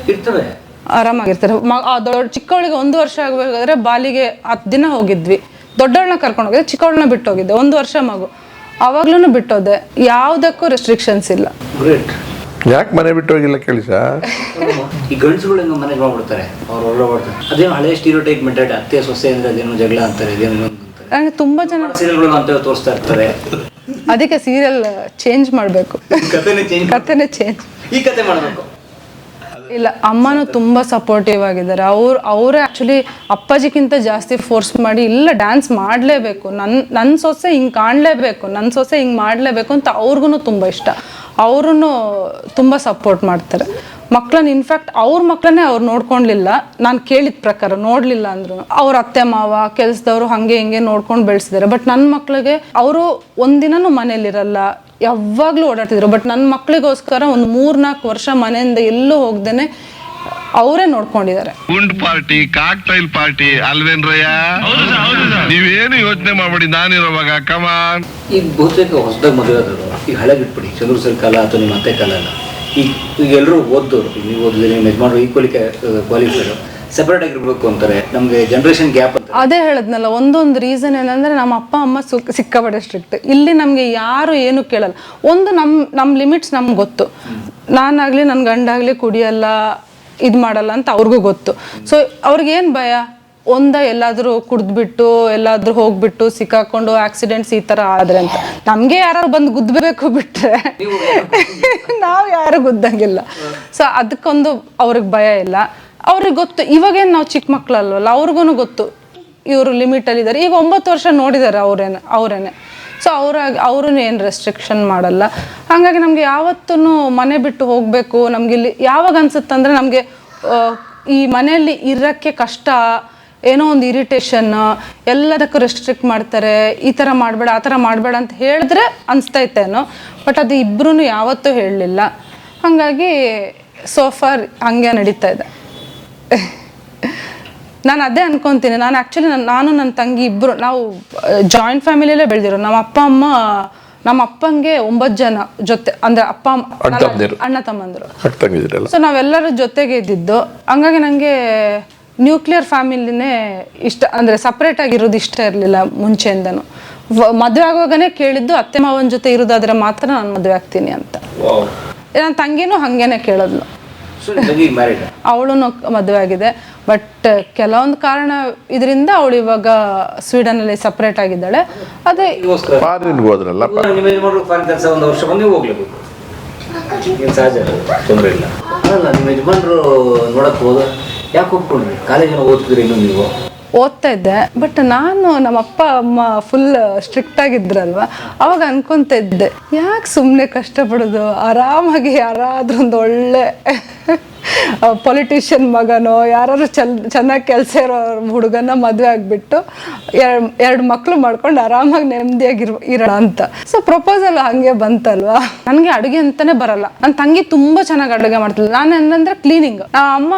ಆರಾಮಾಗಿರ್ತಾರೆ. ಮ ಆ ದೊಡ್ಡ ಚಿಕ್ಕವಳಿಗೆ ಒಂದು ವರ್ಷ ಆಗಬೇಕಾದ್ರೆ ಬಾಲಿಗೆ ಹತ್ತು ದಿನ ಹೋಗಿದ್ವಿ. ದೊಡ್ಡವಳನ್ನ ಕರ್ಕೊಂಡು ಹೋಗಿದ್ದೆ ಚಿಕ್ಕವಳನ್ನ ಬಿಟ್ಟು ಹೋಗಿದ್ದೆ ಒಂದು ವರ್ಷ ಮಗು. ಅವಾಗ್ಲೂ ಬಿಟ್ಟೋದೆ. ಯಾವುದಕ್ಕೂ ರೆಸ್ಟ್ರಿಕ್ಷನ್ಸ್ ಇಲ್ಲ. ಗ್ರೇಟ್ ಯಾಕೆ ಮನೆ ಬಿಟ್ಟು ಹೋಗಿಲ್ಲ ಕೇಳಿ ಸರ್ ಈ ಗಂಡಸುಗಳು ಹೆಂಗ ಮನೆಗೆ ಮಾಡ್ಬಿಡ್ತಾರೆ ಅವ್ರು ಹೊರಗೆ ಮಾಡ್ತಾರೆ ಅದೇನು ಹಳೆ ಸ್ಟೀರಿಯೋ ಟೈಪ್ ಮೆಂಟಾಲಿಟಿ ಅತ್ತೆ ಸೊಸೆ ಅಂದ್ರೆ ಅದೇನೋ ಜಗಳ ಅಂತಾರೆ ಅದೇನೋ ನನಗೆ ತುಂಬ ಜನ ಸೀರಿಯಲ್ಗಳು ಅಂತ ತೋರಿಸ್ತಾ ಇರ್ತಾರೆ. ಅದಕ್ಕೆ ಸೀರಿಯಲ್ ಚೇಂಜ್ ಮಾಡಬೇಕು. ಕಥೆನೇ ಚೇಂಜ್ ಕಥೆನೇ ಚೇಂಜ್ ಈ ಕತೆ ಮಾಡಬೇಕು. ಇಲ್ಲ, ಅಮ್ಮನೂ ತುಂಬಾ ಸಪೋರ್ಟಿವ್ ಆಗಿದ್ದಾರೆ. ಅವ್ರು, ಅವರೇ ಆ್ಯಕ್ಚುಲಿ ಅಪ್ಪಾಜಿಗಿಂತ ಜಾಸ್ತಿ ಫೋರ್ಸ್ ಮಾಡಿ ಇಲ್ಲ ಡ್ಯಾನ್ಸ್ ಮಾಡಲೇಬೇಕು. ನನ್ನ ನನ್ನ ಸೊಸೆ ಹಿಂಗೆ ಕಾಣಲೇಬೇಕು ನನ್ನ ಸೊಸೆ ಹಿಂಗೆ ಮಾಡಲೇಬೇಕು ಅಂತ ಅವ್ರಿಗೂ ತುಂಬ ಇಷ್ಟ. ಅವ್ರೂ ತುಂಬ ಸಪೋರ್ಟ್ ಮಾಡ್ತಾರೆ. ಮಕ್ಕಳನ್ನ ಇನ್ಫ್ಯಾಕ್ಟ್ ಅವ್ರ ಮಕ್ಕಳನ್ನೇ ಅವ್ರು ನೋಡ್ಕೊಳ್ಲಿಲ್ಲ ನಾನು ಕೇಳಿದ ಪ್ರಕಾರ ನೋಡಲಿಲ್ಲ ಅಂದ್ರು ಅವ್ರ ಅತ್ತೆ, ಮಾವ, ಕೆಲಸದವರು ಹಾಗೆ ಹಿಂಗೆ ನೋಡ್ಕೊಂಡು ಬೆಳೆಸಿದ್ದಾರೆ ಬಟ್ ನನ್ನ ಮಕ್ಕಳಿಗೆ ಅವರು ಒಂದಿನೂ ಮನೇಲಿರಲ್ಲ. ಯಾವಾಗಲೂ ಓಡಾಡ್ತಿದ್ರು. ಬಟ್ ನನ್ನ ಮಕ್ಕಳಿಗೋಸ್ಕರ ಒಂದು ಮೂರ್ನಾಲ್ಕು ವರ್ಷ ಮನೆಯಿಂದ ಎಲ್ಲೂ ಹೋಗ್ದೇನೆ ಅವರೇ ನೋಡ್ಕೊಂಡಿದ್ದಾರೆ. ಗುಂಡ್ ಪಾರ್ಟಿ ಕಾಕ್ಟೈಲ್ ಪಾರ್ಟಿ ಅಲ್ವೇನ್ರಯ್ಯ ನೀವೇನು ಯೋಚನೆ ಮಾಡ್ಬೇಡಿ ನಾನಿರೋವಾಗ ಕಮಾನ್ ಈಗ ಬಹುತೇಕ ಹೊಸದಾಗಿ ಮದುವೆ ಆದ್ರು ಈಗ ಹಳೆ ಬಿಟ್ಬಿಡಿ ಚಂದ್ರ ಸರ್ ಕಾಲ ಅಥವಾ ನಿಮ್ಮ ಅತ್ತೆ ಕಾಲ ಅಲ್ಲ. ಈಗ ಈಗ ಎಲ್ಲರೂ ಓದ್ದವ್ರು ಈಗ ನೀವು ಓದಿದ್ರೆ ನಿಮ್ಮ ಯಜಮಾನರು ಈಕ್ವಲಿ ಕ್ವಾಲಿಫೈಡ್ ಸೆಪರೇಟ್ ಆಗಿರ್ಬೇಕು ಅಂತಾರೆ ನಮಗೆ ಜನರೇಷನ್ ಗ್ಯಾಪ್ ಅಂತ. ಅದೇ ಹೇಳದ್ನಲ್ಲ ಒಂದೊಂದು ರೀಸನ್ ಏನಂದ್ರೆ ನಮ್ಮ ಅಪ್ಪ ಅಮ್ಮ ಸುಕ್ ಸಿಕ್ಕಾಪಟ್ಟೆ ಸ್ಟ್ರಿಕ್ಟ್ ಇಲ್ಲಿ ನಮಗೆ ಯಾರು ಏನು ಕೇಳಲ್ಲ. ಒಂದು ನಮ್ಮ ನಮ್ಮ ಲಿಮಿಟ್ಸ್ ನಮ್ಗೆ ಗೊತ್ತು. ನಾನಾಗಲಿ ನನ್ನ ಗಂಡಾಗಲಿ ಕುಡಿಯಲ್ಲ ಇದು ಮಾಡಲ್ಲ ಅಂತ ಅವ್ರಿಗೂ ಗೊತ್ತು. ಸೊ ಅವ್ರಿಗೇನು ಭಯ? ಒಂದ ಎಲ್ಲಾದ್ರೂ ಕುಡ್ದ್ಬಿಟ್ಟು, ಎಲ್ಲಾದ್ರೂ ಹೋಗ್ಬಿಟ್ಟು, ಸಿಕ್ಕಾಕೊಂಡು ಆಕ್ಸಿಡೆಂಟ್ಸ್ ಈ ತರ ಆದ್ರೆ ಅಂತ. ನಮಗೆ ಯಾರು ಬಂದು ಗುದ್ದಬೇಕು ಬಿಟ್ರೆ ನಾವು ಯಾರು ಗುದ್ದಂಗಿಲ್ಲ. ಸೊ ಅದಕ್ಕೊಂದು ಅವ್ರಿಗೆ ಭಯ ಇಲ್ಲ. ಅವ್ರಿಗೆ ಗೊತ್ತು, ಇವಾಗೇನು ನಾವು ಚಿಕ್ಕ ಮಕ್ಕಳಲ್ವಲ್ಲ ಅವ್ರಿಗೂ ಗೊತ್ತು. ಇವರು ಲಿಮಿಟಲ್ಲಿ ಇದ್ದಾರೆ ಈಗ ಒಂಬತ್ತು ವರ್ಷ ನೋಡಿದ್ದಾರೆ ಅವ್ರೇನೆ, ಅವರೇನೆ. ಸೊ ಅವ್ರಾಗಿ ಅವ್ರೂ ಏನು ರೆಸ್ಟ್ರಿಕ್ಷನ್ ಮಾಡಲ್ಲ. ಹಾಗಾಗಿ ನಮಗೆ ಯಾವತ್ತೂ ಮನೆ ಬಿಟ್ಟು ಹೋಗಬೇಕು. ನಮ್ಗೆ ಇಲ್ಲಿ ಯಾವಾಗ ಅನ್ಸುತ್ತಂದ್ರೆ ನಮಗೆ ಈ ಮನೆಯಲ್ಲಿ ಇರೋಕ್ಕೆ ಕಷ್ಟ, ಏನೋ ಒಂದು ಇರಿಟೇಷನ್ ಎಲ್ಲದಕ್ಕೂ ರೆಸ್ಟ್ರಿಕ್ಟ್ ಮಾಡ್ತಾರೆ. ಈ ಥರ ಮಾಡಬೇಡ, ಆ ಥರ ಮಾಡಬೇಡ ಅಂತ ಹೇಳಿದ್ರೆ ಅನಿಸ್ತೈತೇನೋ ಬಟ್ ಅದು ಇಬ್ಬರೂ ಯಾವತ್ತೂ ಹೇಳಲಿಲ್ಲ. ಹಾಗಾಗಿ ಸೋಫಾರ್ ಹಂಗೆ ನಡೀತಾ ಇದೆ. ನಾನು ಅದೇ ಅನ್ಕೊಂತೀನಿ. ನಾನು ಆ್ಯಕ್ಚುಲಿ ನಾನು ನನ್ನ ತಂಗಿ ಇಬ್ಬರು ನಾವು ಜಾಯಿಂಟ್ ಫ್ಯಾಮಿಲಿಯಲ್ಲೇ ಬೆಳೆದಿರೋ ನಮ್ಮ ಅಪ್ಪ ಅಮ್ಮ ನಮ್ಮ ಅಪ್ಪಂಗೆ ಒಂಬತ್ತು ಜನ ಜೊತೆ ಅಂದ್ರೆ ಅಪ್ಪ ಅಮ್ಮ ಅಣ್ಣ ತಮ್ಮಂದಿರು. ಸೊ ನಾವೆಲ್ಲರೂ ಜೊತೆಗೆ ಇದ್ದಿದ್ದು. ಹಂಗಾಗಿ ನನಗೆ ನ್ಯೂಕ್ಲಿಯರ್ ಫ್ಯಾಮಿಲಿನೇ ಇಷ್ಟ ಅಂದರೆ ಸಪ್ರೇಟ್ ಆಗಿರೋದು ಇಷ್ಟ ಇರಲಿಲ್ಲ ಮುಂಚೆಯಿಂದನು. ಮದುವೆ ಆಗುವಾಗನೇ ಕೇಳಿದ್ದು ಅತ್ತೆ ಮಾವನ ಜೊತೆ ಇರೋದಾದ್ರೆ ಮಾತ್ರ ನಾನು ಮದುವೆ ಆಗ್ತೀನಿ ಅಂತ. ನನ್ನ ತಂಗಿನೂ ಹಾಗೇನೆ ಕೇಳಿದ್ಲು. ಮ್ಯಾರಿಡ್ ಅವಳು ಮದುವೆ ಆಗಿದೆ. ಬಟ್ ಕೆಲವೊಂದು ಕಾರಣ ಇದರಿಂದ ಅವಳು ಇವಾಗ ಸ್ವೀಡನಲ್ಲಿ ಸಪರೇಟ್ ಆಗಿದ್ದಾಳೆ. ಅದೇ ಫಾರಿನ್ ಹೋದ್ರಲ್ಲ ನಿಮ್ಮ ಯಜಮಾನ್ರು ಫಾರಿನ್ ಕೆಲಸ ಒಂದು ವರ್ಷ ಬಂದು ಹೋಗ್ಲೇಬೇಕು. ಏನು ಸಹಜ ತೊಂದರೆ ಇಲ್ಲ. ಅಲ್ಲ ನಿಮ್ಮ ಯಜಮಾನ್ರು ನೋಡಕ್ ಹೋದ ಯಾಕೆ ಒಪ್ಕೊಂಡ್ರಿ? ಕಾಲೇಜಿನ ಓದ್ತಿದ್ರಿ ಇನ್ನು ನೀವು? ಓದ್ತಾ ಇದ್ದೆ. ಬಟ್ ನಾನು ನಮ್ಮ ಅಪ್ಪ ಅಮ್ಮ ಫುಲ್ ಸ್ಟ್ರಿಕ್ಟ್ ಆಗಿದ್ರಲ್ವ? ಅವಾಗ ಅನ್ಕೊಂತ ಇದ್ದೆ. ಯಾಕೆ ಸುಮ್ಮನೆ ಕಷ್ಟಪಡೋದು? ಆರಾಮಾಗಿ ಯಾರಾದ್ರೂ ಒಂದು ಒಳ್ಳೆ ಪೊಲಿಟಿಷಿಯನ್ ಮಗನೋ ಯಾರು ಚೆಲ್, ಚೆನ್ನಾಗಿ ಕೆಲಸ ಇರೋ ಹುಡುಗನ ಮದುವೆ ಆಗಿಬಿಟ್ಟು ಎರಡು ಎರಡು ಮಕ್ಕಳು ಮಾಡ್ಕೊಂಡು ಆರಾಮಾಗಿ ನೆಮ್ಮದಿಯಾಗಿ ಇರೋಣ ಅಂತ. ಸೊ ಪ್ರಪೋಸಲ್ ಹಂಗೆ ಬಂತಲ್ವಾ? ನನಗೆ ಅಡುಗೆ ಅಂತಾನೆ ಬರಲ್ಲ. ನನ್ನ ತಂಗಿ ತುಂಬ ಚೆನ್ನಾಗಿ ಅಡುಗೆ ಮಾಡ್ತಿಲ್ಲ ನಾನು ಏನಂದ್ರೆ ಕ್ಲೀನಿಂಗ್ ಅಮ್ಮ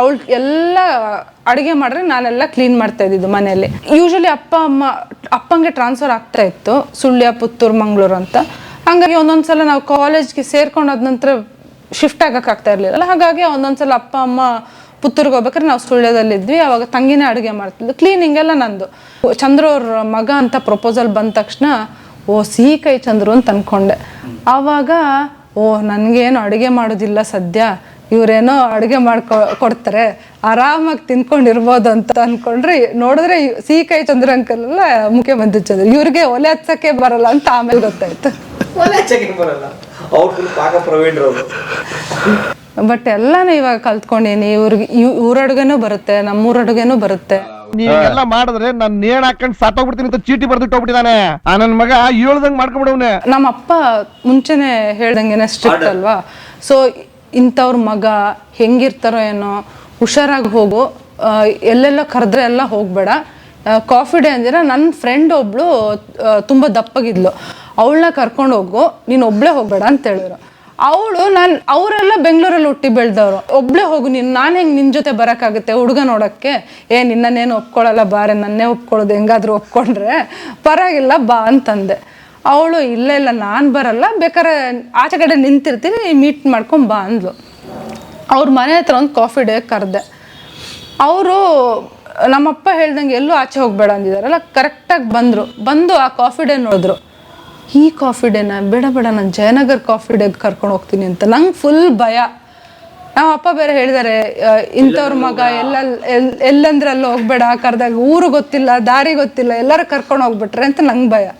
ಅವಳು ಎಲ್ಲ ಅಡುಗೆ ಮಾಡಿದ್ರೆ ನಾನೆಲ್ಲ ಕ್ಲೀನ್ ಮಾಡ್ತಾ ಇದ್ದಿದ್ದು ಮನೆಯಲ್ಲಿ. ಯೂಶಲಿ ಅಪ್ಪ, ಅಮ್ಮ, ಅಪ್ಪಂಗೆ ಟ್ರಾನ್ಸ್ಫರ್ ಆಗ್ತಾ ಇತ್ತು. ಸುಳ್ಯ ಪುತ್ತೂರು, ಮಂಗಳೂರು ಅಂತ. ಹಂಗಾಗಿ ಒಂದೊಂದ್ಸಲ ನಾವು ಕಾಲೇಜ್ಗೆ ಸೇರ್ಕೊಂಡಾದ ನಂತರ ಶಿಫ್ಟ್ ಆಗಕ್ಕೆ ಆಗ್ತಾ ಇರಲಿಲ್ಲ. ಹಾಗಾಗಿ ಒಂದೊಂದ್ಸಲ ಅಪ್ಪ, ಅಮ್ಮ ಪುತ್ತೂರಿಗೆ ಹೋಗ್ಬೇಕಾದ್ರೆ ನಾವು ಸುಳ್ಯದಲ್ಲಿದ್ವಿ. ಅವಾಗ ತಂಗಿನೇ ಅಡುಗೆ ಮಾಡ್ತಿದ್ಲು. ಕ್ಲೀನಿಂಗ್ ಎಲ್ಲ ನಂದು. ಚಂದ್ರ ಅವ್ರ ಮಗ ಅಂತ ಪ್ರಪೋಸಲ್ ಬಂದ ತಕ್ಷಣ, ಓ ಸಿಹಿ ಕೈ ಚಂದ್ರು ಅಂತ ಅನ್ಕೊಂಡೆ. ಆವಾಗ, ಓ, ನನಗೇನು ಅಡುಗೆ ಮಾಡೋದಿಲ್ಲ ಸದ್ಯ. ಇವರೇನೋ ಅಡುಗೆ ಮಾಡ್ಕೊ, ಕೊಡ್ತಾರೆ. ಆರಾಮಾಗಿ ತಿನ್ಕೊಂಡಿರ್ಬೋದು ಅಂತ ಅನ್ಕೊಂಡ್ರೆ, ನೋಡಿದ್ರೆ ಸಿಹಿ ಕೈ ಚಂದ್ರ ಅಂಕಲ್ ಎಲ್ಲ ಮುಖ್ಯಮಂತ್ರಿ ಚಂದ್ರ. ಇವ್ರಿಗೆ ಒಲೆ ಹಚ್ಚಕ್ಕೆ ಬರಲ್ಲ ಅಂತ ಆಮೇಲೆ ಗೊತ್ತಾಯ್ತು. ಒಳ್ಳೆ ಚೆಕ್ ಬರಲ್ಲ. ಅವ್ರು ಫುಲ್ ಪಾಕ ಪ್ರವೀಣ್ರು ಅವರು. ಬಟ್ ಎಲ್ಲಾನು ಇವಾಗ ಕಲ್ತ್ಕೊಂಡೀನಿ ಇವ್ರಿಗೆ ಇವ್- ಇವ್ರ ಅಡುಗೆನೂ ಬರುತ್ತೆ ನಮ್ಮೂರ ಅಡುಗೆನೂ ಬರುತ್ತೆ. ನೀವೆಲ್ಲ ಮಾಡಿದ್ರೆ ನಾನು ನೇಣ್ ಹಾಕೊಂಡ್ ಸಾತೋಗ್ಬಿಡ್ತೀನಿ ಅಂತ ಚೀಟಿ ಬರ್ದಿಟ್ಟು ಹೋಗ್ಬಿಟ್ಟಿದಾನೆ ಆ ನನ್ ಮಗ ಹೇಳ್ದಂಗ್ ಮಾಡ್ಕೊಂಡ್ಬಿಡವ್ನೆ ನಮ್ಮ ಅಪ್ಪ ಮುಂಚೆನೆ ಹೇಳ್ದಂಗೆನೆ ಸ್ಟ್ರಿಕ್ಟ್ ಅಲ್ವಾ? ಸೊ ಇಂಥವ್ರ ಮಗ ಹೆಂಗಿರ್ತಾರೋ ಏನೋ ಹುಷಾರಾಗಿ ಹೋಗು ಆ, ಎಲ್ಲೆಲ್ಲ ಕರೆದ್ರೆ ಎಲ್ಲ ಹೋಗಬೇಡ. ಕಾಫಿ ಡೇ ಅಂದಿರ ನನ್ನ ಫ್ರೆಂಡ್ ಒಬ್ಳು ತುಂಬ ದಪ್ಪಗಿದ್ಲು. ಅವಳನ್ನ ಕರ್ಕೊಂಡು ಹೋಗು, ನೀನು ಒಬ್ಳೆ ಹೋಗಬೇಡ ಅಂತ ಹೇಳಿದ್ರು. ಅವಳು ನಾನು, ಅವರೆಲ್ಲ ಬೆಂಗಳೂರಲ್ಲಿ ಹುಟ್ಟಿ ಬೆಳೆದವರು. ಒಬ್ಳೆ ಹೋಗು, ನೀನು, ನಾನು ಹೆಂಗೆ ನಿನ್ನ ಜೊತೆ ಬರೋಕ್ಕಾಗುತ್ತೆ? ಹುಡುಗ ನೋಡೋಕ್ಕೆ, ಏ, ನಿನ್ನನ್ನೇನು ಒಪ್ಕೊಳ್ಳಲ್ಲ ಬಾರೆ, ನನ್ನೇ ಒಪ್ಕೊಳ್ಳೋದು, ಹೆಂಗಾದ್ರೂ ಒಪ್ಕೊಂಡ್ರೆ ಪರವಾಗಿಲ್ಲ, ಬಾ ಅಂತಂದೆ. ಅವಳು, ಇಲ್ಲ ಇಲ್ಲ, ನಾನು ಬರಲ್ಲ, ಬೇಕಾದ್ರೆ ಆಚೆ ಕಡೆ ನಿಂತಿರ್ತೀನಿ ಮೀಟ್ ಮಾಡ್ಕೊಂಡು ಬಾ ಅಂದ್ಲು. ಅವ್ರ ಮನೆ ಹತ್ರ ಒಂದು ಕಾಫಿ ಡೇ ಕರೆದೆ. ಅವರು ನಮ್ಮಪ್ಪ ಹೇಳ್ದಂಗೆ ಎಲ್ಲೂ ಆಚೆ ಹೋಗಬೇಡ ಅಂದಿದಾರಲ್ಲ ಕರೆಕ್ಟಾಗಿ ಬಂದರು. ಬಂದು ಆ ಕಾಫಿ ಡೇ ನೋಡಿದ್ರು. ಈ ಕಾಫಿ ಡೇನ ಬೇಡ ಬೇಡ ನಾನು ಜಯನಗರ್ ಕಾಫಿ ಡೇಗೆ ಕರ್ಕೊಂಡು ಹೋಗ್ತೀನಿ ಅಂತ. ನಂಗೆ ಫುಲ್ ಭಯ. ನಮ್ಮ ಅಪ್ಪ ಬೇರೆ ಹೇಳಿದ್ದಾರೆ ಇಂಥವ್ರ ಮಗ ಎಲ್ಲ ಎಲ್- ಎಲ್ಲಂದ್ರೆ ಅಲ್ಲಿ ಹೋಗ್ಬೇಡ ಕರೆದಾಗ ಊರು ಗೊತ್ತಿಲ್ಲ ದಾರಿ ಗೊತ್ತಿಲ್ಲ ಎಲ್ಲರೂ ಕರ್ಕೊಂಡು ಹೋಗ್ಬಿಟ್ರೆ ಅಂತ ನಂಗೆ ಭಯ.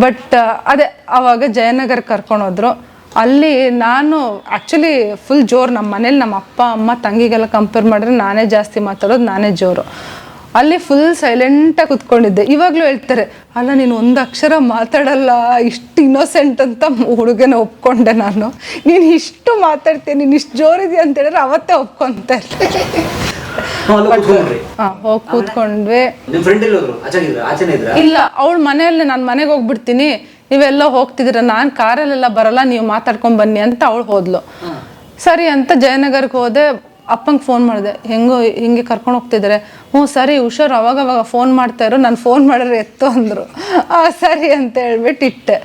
ಬಟ್ ಅದೇ ಅವಾಗ ಜಯನಗರ್ ಕರ್ಕೊಂಡು ಹೋದ್ರು. ಅಲ್ಲಿ ನಾನು ಆ್ಯಕ್ಚುಲಿ ಫುಲ್ ಜೋರು ನಮ್ಮ ಮನೇಲಿ ನಮ್ಮ ಅಪ್ಪ ಅಮ್ಮ ತಂಗಿಗೆಲ್ಲ ಕಂಪೇರ್ ಮಾಡಿದ್ರೆ ನಾನೇ ಜಾಸ್ತಿ ಮಾತಾಡೋದು ನಾನೇ ಜೋರು. ಅಲ್ಲಿ ಫುಲ್ ಸೈಲೆಂಟಾಗಿ ಕುತ್ಕೊಂಡಿದ್ದೆ. ಇವಾಗಲೂ ಹೇಳ್ತಾರೆ ಅಲ್ಲ ನೀನು ಒಂದು ಅಕ್ಷರ ಮಾತಾಡಲ್ಲ ಇಷ್ಟು ಇನ್ನೋಸೆಂಟ್ ಅಂತ ಹುಡುಗನ ಒಪ್ಕೊಂಡೆ ನಾನು. ನೀನು ಇಷ್ಟು ಮಾತಾಡ್ತೀನಿ ನೀನು ಇಷ್ಟು ಜೋರಿದೆಯಾ ಅಂತ ಹೇಳಿದ್ರೆ ಅವತ್ತೇ ಒಪ್ಕೊಂತ ಹೋಗಿ ಕೂತ್ಕೊಂಡ್ವಿ. ಇಲ್ಲ ಅವಳ ಮನೆಯಲ್ಲೇ ನಾನು ಮನೆಗೆ ಹೋಗ್ಬಿಡ್ತೀನಿ. ನೀವೆಲ್ಲ ಹೋಗ್ತಿದ್ದೀರ ನಾನು ಕಾರಲ್ಲೆಲ್ಲ ಬರಲ್ಲ ನೀವು ಮಾತಾಡ್ಕೊಂಡು ಬನ್ನಿ ಅಂತ ಅವಳು ಹೋದ್ಲು. ಸರಿ ಅಂತ ಜಯನಗರಕ್ಕೆ ಹೋದೆ ಅಪ್ಪಂಗೆ ಫೋನ್ ಮಾಡಿದೆ. ಹೆಂಗೋ ಹಿಂಗೆ ಕರ್ಕೊಂಡು ಹೋಗ್ತಿದ್ದಾರೆ ಹ್ಞೂ ಸರಿ ಹುಷಾರು ಅವಾಗ ಅವಾಗ ಫೋನ್ ಮಾಡ್ತಾ ಇರು ನಾನು ಫೋನ್ ಮಾಡಿದ್ರೆ ಎತ್ತು ಅಂದರು. ಆ ಸರಿ ಅಂತ ಹೇಳ್ಬಿಟ್ಟು ಇಟ್ಟೆ.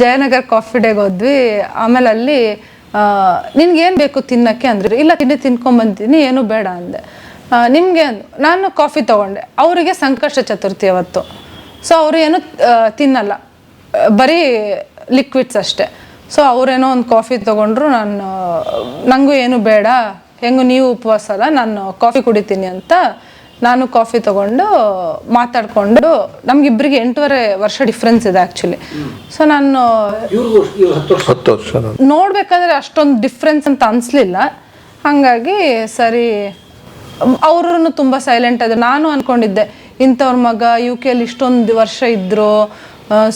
ಜಯನಗರ್ ಕಾಫಿ ಡೇಗೆ ಹೋದ್ವಿ. ಆಮೇಲೆ ಅಲ್ಲಿ ನಿನ್ಗೇನು ಬೇಕು ತಿನ್ನಕ್ಕೆ ಅಂದ್ರು. ಇಲ್ಲ ತಿಂಡಿ ತಿನ್ಕೊಂಬಂತೀನಿ ಏನು ಬೇಡ ಅಂದೆ. ನಿಮಗೆ ನಾನು ಕಾಫಿ ತಗೊಂಡೆ. ಅವರಿಗೆ ಸಂಕಷ್ಟ ಚತುರ್ಥಿ ಅವತ್ತು ಸೊ ಅವರು ಏನು ತಿನ್ನಲ್ಲ. ಬರೀ ಲಿಕ್ವಿಡ್ಸ್ ಅಷ್ಟೇ. ಸೊ ಅವರೇನೋ ಒಂದು ಕಾಫಿ ತೊಗೊಂಡ್ರು ನಾನು ನನಗೂ ಏನು ಬೇಡ ಹೆಂಗು ನೀವು ಉಪವಾಸ ಅಲ್ಲ ನಾನು ಕಾಫಿ ಕುಡಿತೀನಿ ಅಂತ ನಾನು ಕಾಫಿ ತಗೊಂಡು ಮಾತಾಡಿಕೊಂಡು ನಮ್ಗಿಬ್ರಿಗೆ ಎಂಟೂವರೆ ವರ್ಷ ಡಿಫ್ರೆನ್ಸ್ ಇದೆ ಆ್ಯಕ್ಚುಲಿ ಸೊ ನಾನು ನೋಡಬೇಕಾದ್ರೆ ಅಷ್ಟೊಂದು ಡಿಫ್ರೆನ್ಸ್ ಅಂತ ಅನಿಸ್ಲಿಲ್ಲ. ಹಾಗಾಗಿ ಸರಿ ಅವ್ರೂ ತುಂಬ ಸೈಲೆಂಟ್ ಅದ ನಾನು ಅನ್ಕೊಂಡಿದ್ದೆ ಇಂಥವ್ರ ಮಗ ಯು ಅಲ್ಲಿ ಇಷ್ಟೊಂದು ವರ್ಷ ಇದ್ರು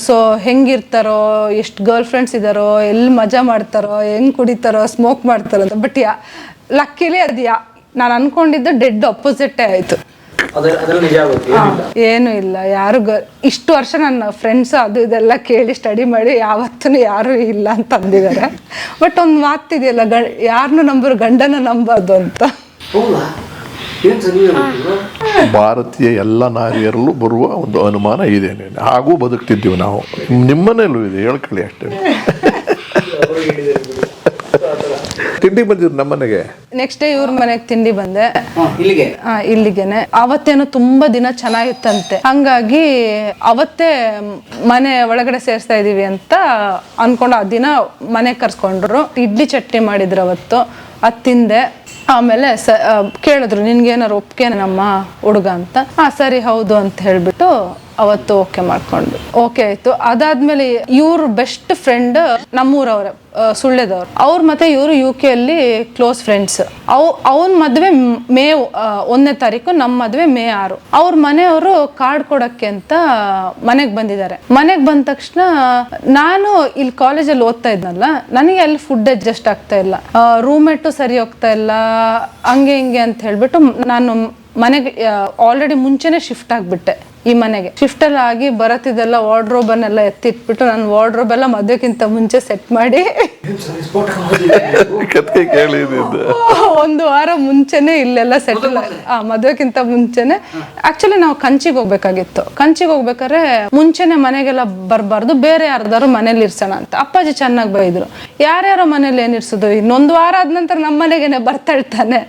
ಸೊ ಹೆಂಗಿರ್ತಾರೋ ಎಷ್ಟು ಗರ್ಲ್ ಫ್ರೆಂಡ್ಸ್ ಇದ್ದಾರೋ ಎಲ್ಲಿ ಮಜಾ ಮಾಡ್ತಾರೋ ಹೆಂಗೆ ಕುಡಿತಾರೋ ಸ್ಮೋಕ್ ಮಾಡ್ತಾರೋ ಅಂತ. ಬಟ್ ಯಾ ಲಕ್ಕಿಲಿ ಅದು ಯಾ ನಾನು ಅನ್ಕೊಂಡಿದ್ದು ಡೆಡ್ ಅಪೋಸಿಟೇ ಆಯಿತು. ಏನೂ ಇಲ್ಲ. ಯಾರು ಇಷ್ಟು ವರ್ಷ ನನ್ನ ಫ್ರೆಂಡ್ಸ್ ಅದು ಇದೆಲ್ಲ ಕೇಳಿ ಸ್ಟಡಿ ಮಾಡಿ ಯಾವತ್ತೂ ಯಾರು ಇಲ್ಲ ಅಂತ ಅಂದಿದ್ದಾರೆ. ಬಟ್ ಒಂದು ಮಾತಿದೆಯಲ್ಲ ಗ ಯಾರನ್ನೂ ನಂಬರು ಗಂಡನ ನಂಬೋದು ಅಂತ. ಭಾರತೀಯ ಎಲ್ಲ ನಾರಿಯರಲ್ಲೂ ಬರುವ ಒಂದು ಅನುಮಾನ ಇದೆ ಹಾಗೂ ಬದುಕ್ತಿದ್ದೀವಿ ನಾವು. ನಿಮ್ಮನೇಲೂ ಇದೆ ಹೇಳ್ಕೊಳ್ಳಿ ಅಷ್ಟೇ. ತಿಂಡಿ ಬಂದಿದ್ರು ನಮ್ಮನೆಗೆ? ನೆಕ್ಸ್ಟ್ ಡೇ ಇವ್ರ ಮನೆಗೆ ತಿಂಡಿ ಬಂದೆ. ಹಾ, ಇಲ್ಲಿಗೆ? ಇಲ್ಲಿಗೆನೆ. ಅವತ್ತೇನೋ ತುಂಬಾ ದಿನ ಚೆನ್ನಾಗಿತ್ತಂತೆ. ಹಂಗಾಗಿ ಅವತ್ತೇ ಮನೆ ಒಳಗಡೆ ಸೇರಿಸ್ತಾ ಇದೀವಿ ಅಂತ ಅನ್ಕೊಂಡು ಆ ದಿನ ಮನೆ ಕರ್ಸ್ಕೊಂಡ್ರು. ಇಡ್ಲಿ ಚಟ್ನಿ ಮಾಡಿದ್ರು ಅವತ್ತು. ಅದು ತಿಂದೆ. ಆಮೇಲೆ ಸ ಕೇಳಿದ್ರು ನಿನ್ಗೇನಾರು ನಮ್ಮ ಹುಡುಗ ಅಂತ. ಹಾ ಸರಿ, ಹೌದು ಅಂತ ಹೇಳ್ಬಿಟ್ಟು ಅವತ್ತು ಓಕೆ ಮಾಡ್ಕೊಂಡು ಓಕೆ ಆಯ್ತು. ಅದಾದ್ಮೇಲೆ ಇವ್ರ ಬೆಸ್ಟ್ ಫ್ರೆಂಡ್ ನಮ್ಮೂರವ್ರೆ. ಸುಳ್ಳೆದವ್ರು. ಅವ್ರ ಮತ್ತೆ ಇವರು ಯು ಕೆ ಅಲ್ಲಿ ಕ್ಲೋಸ್ ಫ್ರೆಂಡ್ಸ್ ಅವ್, ಅವನ ಮದುವೆ ಮೇ ಒಂದನೇ ತಾರೀಕು ನಮ್ಮ ಮದುವೆ ಮೇ ಆರು. ಅವ್ರ ಮನೆಯವರು ಕಾರ್ಡ್ ಕೊಡಕ್ಕೆ ಅಂತ ಮನೆಗೆ ಬಂದಿದ್ದಾರೆ. ಮನೆಗೆ ಬಂದ ತಕ್ಷಣ ನಾನು ಇಲ್ಲಿ ಕಾಲೇಜಲ್ಲಿ ಓದ್ತಾ ಇದ್ನಲ್ಲ, ನನಗೆ ಅಲ್ಲಿ ಫುಡ್ ಅಡ್ಜಸ್ಟ್ ಆಗ್ತಾ ಇಲ್ಲ. ರೂಮೇಟು ಸರಿ ಹೋಗ್ತಾ ಇಲ್ಲ, ಹಂಗೆ ಹಿಂಗೆ ಅಂತ ಹೇಳ್ಬಿಟ್ಟು ನಾನು ಮನೆಗೆ ಆಲ್ರೆಡಿ ಮುಂಚೆನೆ ಶಿಫ್ಟ್ ಆಗ್ಬಿಟ್ಟೆ ಈ ಮನೆಗೆ. ಶಿಫ್ಟ್ ಎಲ್ಲ ಆಗಿ ಬರತ್ತಿದ್ದೆಲ್ಲ ವಾರ್ಡ್ರೋಬನ್ನೆಲ್ಲ ಎತ್ತಿಟ್ಬಿಟ್ಟು ನಾನು ವಾರ್ಡ್ರೋಬ್ ಎಲ್ಲ ಮದುವೆಗಿಂತ ಮುಂಚೆ ಸೆಟ್ ಮಾಡಿ ಕತ್ಕೆ ಕೇಳಿದ್ದು ಒಂದು ವಾರ ಮುಂಚೆನೆ ಇಲ್ಲೆಲ್ಲ ಸೆಟಲ್ ಆ ಮದುವೆಗಿಂತ ಮುಂಚೆನೆ. ಆಕ್ಚುಲಿ ನಾವು ಕಂಚಿಗೆ ಹೋಗ್ಬೇಕಾಗಿತ್ತು. ಕಂಚಿಗೆ ಹೋಗ್ಬೇಕಾದ್ರೆ ಮುಂಚೆನೆ ಮನೆಗೆಲ್ಲ ಬರಬಾರ್ದು ಬೇರೆ ಯಾರ್ದಾರು ಮನೇಲಿ ಇರ್ಸೋಣ ಅಂತ. ಅಪ್ಪಾಜಿ ಚೆನ್ನಾಗಿ ಬೈದ್ರು. ಯಾರ್ಯಾರೋ ಮನೇಲಿ ಏನ್ ಇರ್ಸೋದು? ಇನ್ನೊಂದು ವಾರ ಆದ ನಂತರ ನಮ್ಮ ಮನೆಗೇನೆ ಬರ್ತಾ ಇರ್ತಾನೆ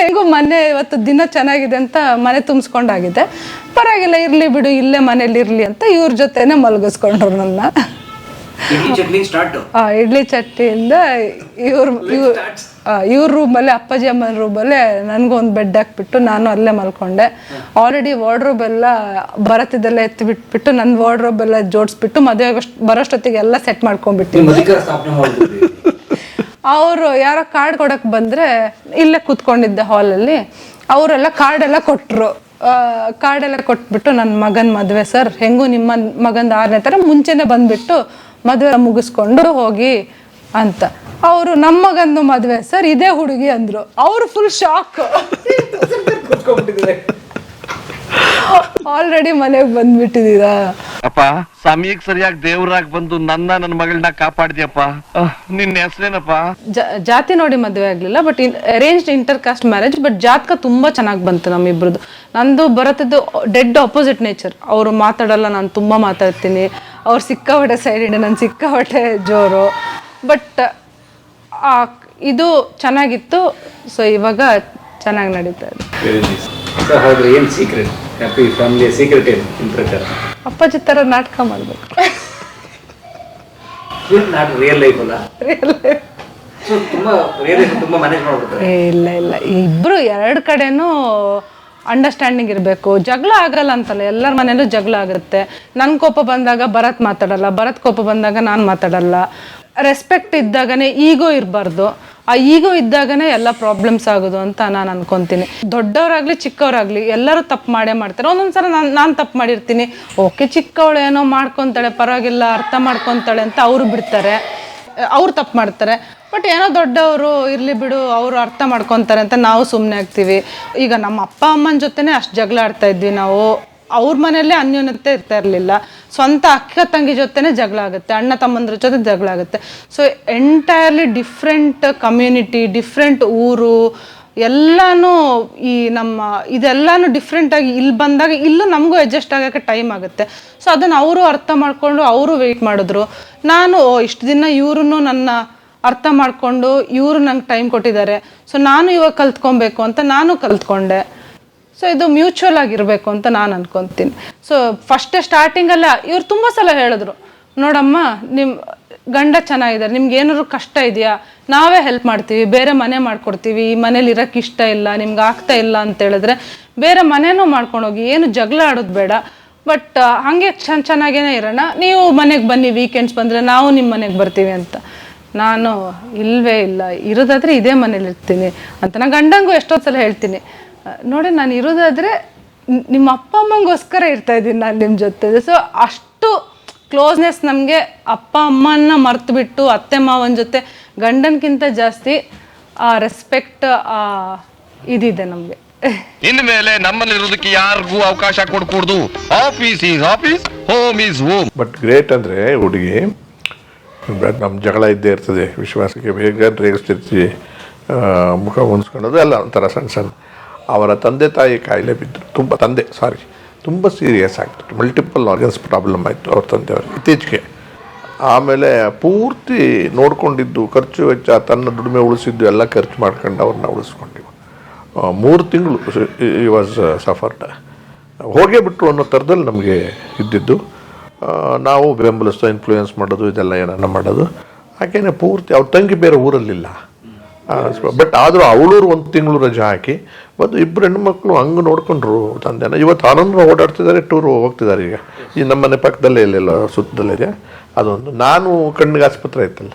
ಹೇಗೂ ಮನೆ ಇವತ್ತು ದಿನ ಚೆನ್ನಾಗಿದೆ ಅಂತ ಮನೆ ತುಂಬಿಸ್ಕೊಂಡಾಗಿದೆ. ಪರವಾಗಿಲ್ಲ ಇರ್ಲಿ ಬಿಡು ಇಲ್ಲೇ ಮನೇಲಿ ಇರ್ಲಿ ಅಂತ ಇವ್ರ ಜೊತೆನೆ ಮಲಗಿಸ್ಕೊಂಡ್ರು ನನ್ನ. ಇಡ್ಲಿ ಚಟ್ನಿಯಿಂದ ಇವ್ರ ಇವ್ರ ಇವ್ರ ರೂಮಲ್ಲೇ ಅಪ್ಪಾಜಿ ಅಮ್ಮನ ರೂಮಲ್ಲೇ ನನಗೊಂದು ಬೆಡ್ ಹಾಕ್ಬಿಟ್ಟು ನಾನು ಅಲ್ಲೇ ಮಲ್ಕೊಂಡೆ. ಆಲ್ರೆಡಿ ವಾರ್ಡ್ರೋಬ್ ಎಲ್ಲ ಬರತ್ತಿದ್ದೆಲ್ಲ ಎತ್ತಿ ಬಿಟ್ಬಿಟ್ಟು ನನ್ನ ವಾರ್ಡ್ರೋಬ್ ಎಲ್ಲ ಜೋಡಿಸ್ಬಿಟ್ಟು ಮದುವೆ ಬರೋಷ್ಟೊತ್ತಿಗೆ ಎಲ್ಲ ಸೆಟ್ ಮಾಡ್ಕೊಂಡ್ಬಿಟ್ಟಿದ್ದೆ. ಅವರು ಯಾರೋ ಕಾರ್ಡ್ ಕೊಡಕ್ಕೆ ಬಂದ್ರೆ ಇಲ್ಲೇ ಕೂತ್ಕೊಂಡಿದ್ದೆ ಹಾಲಲ್ಲಿ ಅವರೆಲ್ಲ ಕಾರ್ಡ್ ಕೊಟ್ಟರು ಕೊಟ್ರು. ಕಾರ್ಡ್ ಎಲ್ಲ ಕೊಟ್ಬಿಟ್ಟು ನನ್ನ ಮಗನ ಮದುವೆ ಸರ್ ಹೆಂಗೂ ನಿಮ್ಮ ಮಗನ್ ಆರನೇ ಥರ ಮುಂಚೆನೇ ಬಂದ್ಬಿಟ್ಟು ಮದುವೆ ಮುಗಿಸ್ಕೊಂಡು ಹೋಗಿ ಅಂತ. ಅವರು ನಮ್ಮ ಮಗಂದು ಮದುವೆ. ಸರ್, ಇದೇ ಹುಡುಗಿ ಅಂದ್ರು. ಅವರು ಫುಲ್ ಶಾಕ್ ಆಲ್ರೆಡಿ ಮನೆಗೆ ಬಂದ್ಬಿಟ್ಟಿದೀರಾ ಅಪ್ಪ ಸಮಯಕ್ಕೆ ಸರಿಯಾಗಿ ದೇವ್ರಾಗ್ ಬಂದು ನನ್ನ ನನ್ನ ಮಗಳನ್ನ ಕಾಪಾಡ್ದಿಯಪ್ಪ. ಅಹ್, ನಿನ್ನ ಹೆಸರೇನಪ್ಪ? ಜಾ- ಜಾತಿ ನೋಡಿ ಮದುವೆ ಆಗಲಿಲ್ಲ but arranged inter caste marriage but ಜಾತಕ ತುಂಬಾ ಚೆನ್ನಾಗಿ ಬಂತು ನಮ್ಮಿಬ್ರದ್ದು ನಂದು ಬರತ್ತಿದ್ದು ಡೆಡ್ ಅಪೋಸಿಟ್ ನೇಚರ್ ಅವರು ಮಾತಾಡಲ್ಲ ನಾನು ತುಂಬಾ ಮಾತಾಡ್ತೀನಿ. ಅವ್ರು ಸಿಕ್ಕಾಪಟ್ಟೆ ಸೈಡ್ ನಾನು ಸಿಕ್ಕಾಪಟ್ಟೆ ಜೋರು. ಬಟ್ ಇದು ಚೆನ್ನಾಗಿತ್ತು ಸೊ ಇವಾಗ ಚೆನ್ನಾಗಿ ನಡೀತಾ ಇದೆ. ಸೊ ಹೌದು ಏನು ಸೀಕ್ರೆಟ್ ಹ್ಯಾಪಿ ಫ್ಯಾಮಿಲಿಯ ಸೀಕ್ರೆಟ್ ಏನು ನಿಮ್ಮ ಪ್ರಕಾರ ಅಪ್ಪಾಜಿ ಥರ ನಾಟಕ ಮಾಡಬೇಕು. ನಾಟ್ ರಿಯಲ್ ಲೈಫ್ ಅಲ್ಲ? ಸೊ ತುಂಬ ರಿಯಲ್ ಲೈಫ್ ತುಂಬ ಮ್ಯಾನೇಜ್ ಮಾಡ್ಬಿಡ್ತಾರೆ. ಇಲ್ಲ ಇಲ್ಲ. ಇಬ್ರು ಎರಡು ಕಡೆನೂ ಅಂಡರ್ಸ್ಟ್ಯಾಂಡಿಂಗ್ ಇರಬೇಕು. ಜಗಳ ಆಗಲ್ಲ ಅಂತಲ್ಲ ಎಲ್ಲರ ಮನೇಲೂ ಜಗಳ ಆಗುತ್ತೆ. ನನ್ನ ಕೋಪ ಬಂದಾಗ ಭರತ್ ಮಾತಾಡಲ್ಲ ಭರತ್ ಕೋಪ ಬಂದಾಗ ನಾನು ಮಾತಾಡಲ್ಲ. ರೆಸ್ಪೆಕ್ಟ್ ಇದ್ದಾಗನೇ ಈಗೋ ಇರಬಾರ್ದು. ಆ ಈಗೋ ಇದ್ದಾಗನೇ ಎಲ್ಲ ಪ್ರಾಬ್ಲಮ್ಸ್ ಆಗೋದು ಅಂತ ನಾನು ಅನ್ಕೊಂತೀನಿ. ದೊಡ್ಡವರಾಗ್ಲಿ, ಚಿಕ್ಕವರಾಗ್ಲಿ ಎಲ್ಲರೂ ತಪ್ಪು ಮಾಡೇ ಮಾಡ್ತಾರೆ. ಒಂದೊಂದ್ಸಲ ನಾನು ನಾನು ತಪ್ಪು ಮಾಡಿರ್ತೀನಿ. ಓಕೆ, ಚಿಕ್ಕವಳು ಏನೋ ಮಾಡ್ಕೊತಾಳೆ, ಪರವಾಗಿಲ್ಲ, ಅರ್ಥ ಮಾಡ್ಕೊತಾಳೆ ಅಂತ ಅವರು ಬಿಡ್ತಾರೆ. ಅವ್ರು ತಪ್ಪು ಮಾಡ್ತಾರೆ. ಬಟ್ ಏನೋ ದೊಡ್ಡವರು ಇರಲಿ ಬಿಡು, ಅವರು ಅರ್ಥ ಮಾಡ್ಕೊತಾರೆ ಅಂತ ನಾವು ಸುಮ್ಮನೆ ಆಗ್ತೀವಿ. ಈಗ ನಮ್ಮ ಅಪ್ಪ, ಅಮ್ಮನ ಜೊತೆನೇ ಅಷ್ಟು ಜಗಳ ಆಡ್ತಾ ಇದ್ವಿ ನಾವು. ಅವ್ರ ಮನೆಯಲ್ಲೇ ಅನ್ಯೋನ್ಯತೆ ಇರ್ತಾ ಇರಲಿಲ್ಲ. ಸ್ವಂತ ಅಕ್ಕ ತಂಗಿ ಜೊತೆನೇ ಜಗಳ ಆಗುತ್ತೆ, ಅಣ್ಣ ತಮ್ಮಂದ್ರ ಜೊತೆ ಜಗಳ ಆಗುತ್ತೆ. So entirely different community different ಊರು, ಎಲ್ಲನೂ ಈ ನಮ್ಮ, ಇದೆಲ್ಲನೂ ಡಿಫ್ರೆಂಟಾಗಿ ಇಲ್ಲಿ ಬಂದಾಗ ಇಲ್ಲೂ ನಮಗೂ ಅಡ್ಜಸ್ಟ್ ಆಗೋಕ್ಕೆ ಟೈಮ್ ಆಗುತ್ತೆ. ಸೊ ಅದನ್ನು ಅವರು ಅರ್ಥ ಮಾಡಿಕೊಂಡು ಅವರು ವೆಯ್ಟ್ ಮಾಡಿದ್ರು. ನಾನು ಇಷ್ಟು ದಿನ ಇವ್ರೂ ನನ್ನ ಅರ್ಥ ಮಾಡಿಕೊಂಡು ಇವರು ನಂಗೆ ಟೈಮ್ ಕೊಟ್ಟಿದ್ದಾರೆ. ಸೊ ನಾನು ಇವಾಗ ಕಲ್ತ್ಕೊಬೇಕು ಅಂತ ನಾನು ಕಲ್ತ್ಕೊಂಡೆ. ಸೊ ಇದು ಮ್ಯೂಚುವಲ್ ಆಗಿರಬೇಕು ಅಂತ ನಾನು ಅನ್ಕೊತೀನಿ. ಸೊ ಫಸ್ಟ್ ಸ್ಟಾರ್ಟಿಂಗಲ್ಲ ಇವ್ರು ತುಂಬ ಸಲ ಹೇಳಿದ್ರು, ನೋಡಮ್ಮ ನಿಮ್ಮ ಗಂಡ ಚೆನ್ನಾಗಿದ್ದಾರೆ ನಿಮ್ಗೆ ಏನಾದ್ರು ಕಷ್ಟ ಇದೆಯಾ? ನಾವೇ ಹೆಲ್ಪ್ ಮಾಡ್ತೀವಿ, ಬೇರೆ ಮನೆ ಮಾಡ್ಕೊಡ್ತೀವಿ, ಈ ಮನೇಲಿ ಇರೋಕ್ಕೆ ಇಷ್ಟ ಇಲ್ಲ, ನಿಮ್ಗೆ ಆಗ್ತಾ ಇಲ್ಲ ಅಂತ ಹೇಳಿದ್ರೆ, ಬೇರೆ ಮನೆನೂ ಮಾಡ್ಕೊಂಡು ಹೋಗಿ ಏನು ಜಗಳ ಆಡೋದು ಬೇಡ ಬಟ್ ಹಾಗೆ ಚೆನ್ನ ಚೆನ್ನಾಗೇನೆ ಇರೋಣ, ನೀವು ಮನೆಗೆ ಬನ್ನಿ ವೀಕೆಂಡ್ಸ್ ಬಂದರೆ ನಾವು ನಿಮ್ಮ ಮನೆಗೆ ಬರ್ತೀವಿ ಅಂತ. ನಾನು, ಇಲ್ವೇ ಇಲ್ಲ, ಇರೋದಾದ್ರೆ ಇದೇ ಮನೇಲಿ ಇರ್ತೀನಿ ಅಂತ, ನಾನು ಗಂಡಂಗೂ ಎಷ್ಟೊತ್ತು ಸಲ ಹೇಳ್ತೀನಿ ನೋಡಿ ನಾನು ಇರೋದಾದರೆ ನಿಮ್ಮ ಅಪ್ಪ ಅಮ್ಮಂಗೋಸ್ಕರ ಇರ್ತಾ ಇದ್ದೀನಿ ನಾನು ನಿಮ್ಮ ಜೊತೆ ಸೊ ಅಷ್ಟು ಕ್ಲೋಸ್ನೆಸ್ ನಮಗೆ ಅಪ್ಪ ಅಮ್ಮನ ಮರೆತು ಬಿಟ್ಟು ಅತ್ತೆ ಮಾವನ ಜೊತೆ ಗಂಡನ್ಕಿಂತ ಜಾಸ್ತಿ ಆ ರೆಸ್ಪೆಕ್ಟ್ ಆ ಇದಿದೆ ನಮಗೆ. ಇನ್ಮೇಲೆ ನಮ್ಮಲ್ಲಿರೋದಕ್ಕೆ ಯಾರಿಗೂ ಅವಕಾಶ ಕೊಡ್ಕೂಡ್ದು. Office is office home is home but great ಅಂದರೆ ಹುಡುಗಿ ನಮ್ಮ ಜಗಳ ಇದ್ದೇ ಇರ್ತದೆ ವಿಶ್ವಾಸಕ್ಕೆ ಬೇಗ ರೇಗಿಸ್ತಿರ್ತೀವಿ. ಆ, ಮುಖ ಹೊಂದ್ಸ್ಕೊಳ್ಳೋದು ಎಲ್ಲ ಒಂಥರ ಸಣ್ಣ ಸಣ್ಣ. ಅವರ ತಂದೆ ತಾಯಿ ಕಾಯಿಲೆ ಬಿದ್ದರು ತುಂಬ ತಂದೆ ಸಾರಿ ತುಂಬ ಸೀರಿಯಸ್ ಆಗ್ತಿತ್ತು. ಮಲ್ಟಿಪಲ್ ಆರ್ಗನ್ಸ್ ಪ್ರಾಬ್ಲಮ್ ಆಯಿತು ಅವ್ರ ತಂದೆಯವರು ಇತ್ತೀಚೆಗೆ ಆಮೇಲೆ ಪೂರ್ತಿ ನೋಡ್ಕೊಂಡಿದ್ದು, ಖರ್ಚು ವೆಚ್ಚ, ತನ್ನ ದುಡಿಮೆ ಉಳಿಸಿದ್ದು ಎಲ್ಲ ಖರ್ಚು ಮಾಡ್ಕೊಂಡು ಅವ್ರನ್ನ ಉಳಿಸ್ಕೊಂಡಿವು ಮೂರು ತಿಂಗಳು ಈ ವಾಸ್ ಸಫರ್ಡ್ ಹೋಗೇ ಬಿಟ್ಟರು ಅನ್ನೋ ಥರದಲ್ಲಿ ನಮಗೆ ಇದ್ದಿದ್ದು. ನಾವು ಬೆಂಬಲಿಸ್ತಾ ಇನ್ಫ್ಲೂಯೆನ್ಸ್ ಮಾಡೋದು, ಇದೆಲ್ಲ ಏನನ್ನ ಮಾಡೋದು. ಹಾಗೇನೆ ಪೂರ್ತಿ, ಅವ್ರ ತಂಗಿ ಬೇರೆ ಊರಲ್ಲಿಲ್ಲ. ಬಟ್ ಆದರೂ ಅವಳೂರು ಒಂದು ತಿಂಗಳು ರಜೆ ಹಾಕಿ, ಮತ್ತು ಇಬ್ಬರು ಹೆಣ್ಮಕ್ಳು ಹಂಗೆ ನೋಡ್ಕೊಂಡ್ರು ತಂದೆನ. ಇವತ್ತು ಆನಂದ್ರ ಓಡಾಡ್ತಿದ್ದಾರೆ, ಟೂರ್ ಹೋಗ್ತಿದ್ದಾರೆ ಈಗ. ಈ ನಮ್ಮನೆ ಪಕ್ಕದಲ್ಲೇ ಇಲ್ಲೆಲ್ಲ ಸುತ್ತದಲ್ಲಿದೆ ಅದೊಂದು. ನಾನು ಕಣ್ಣಿಗೆ ಆಸ್ಪತ್ರೆ ಐತಲ್ಲ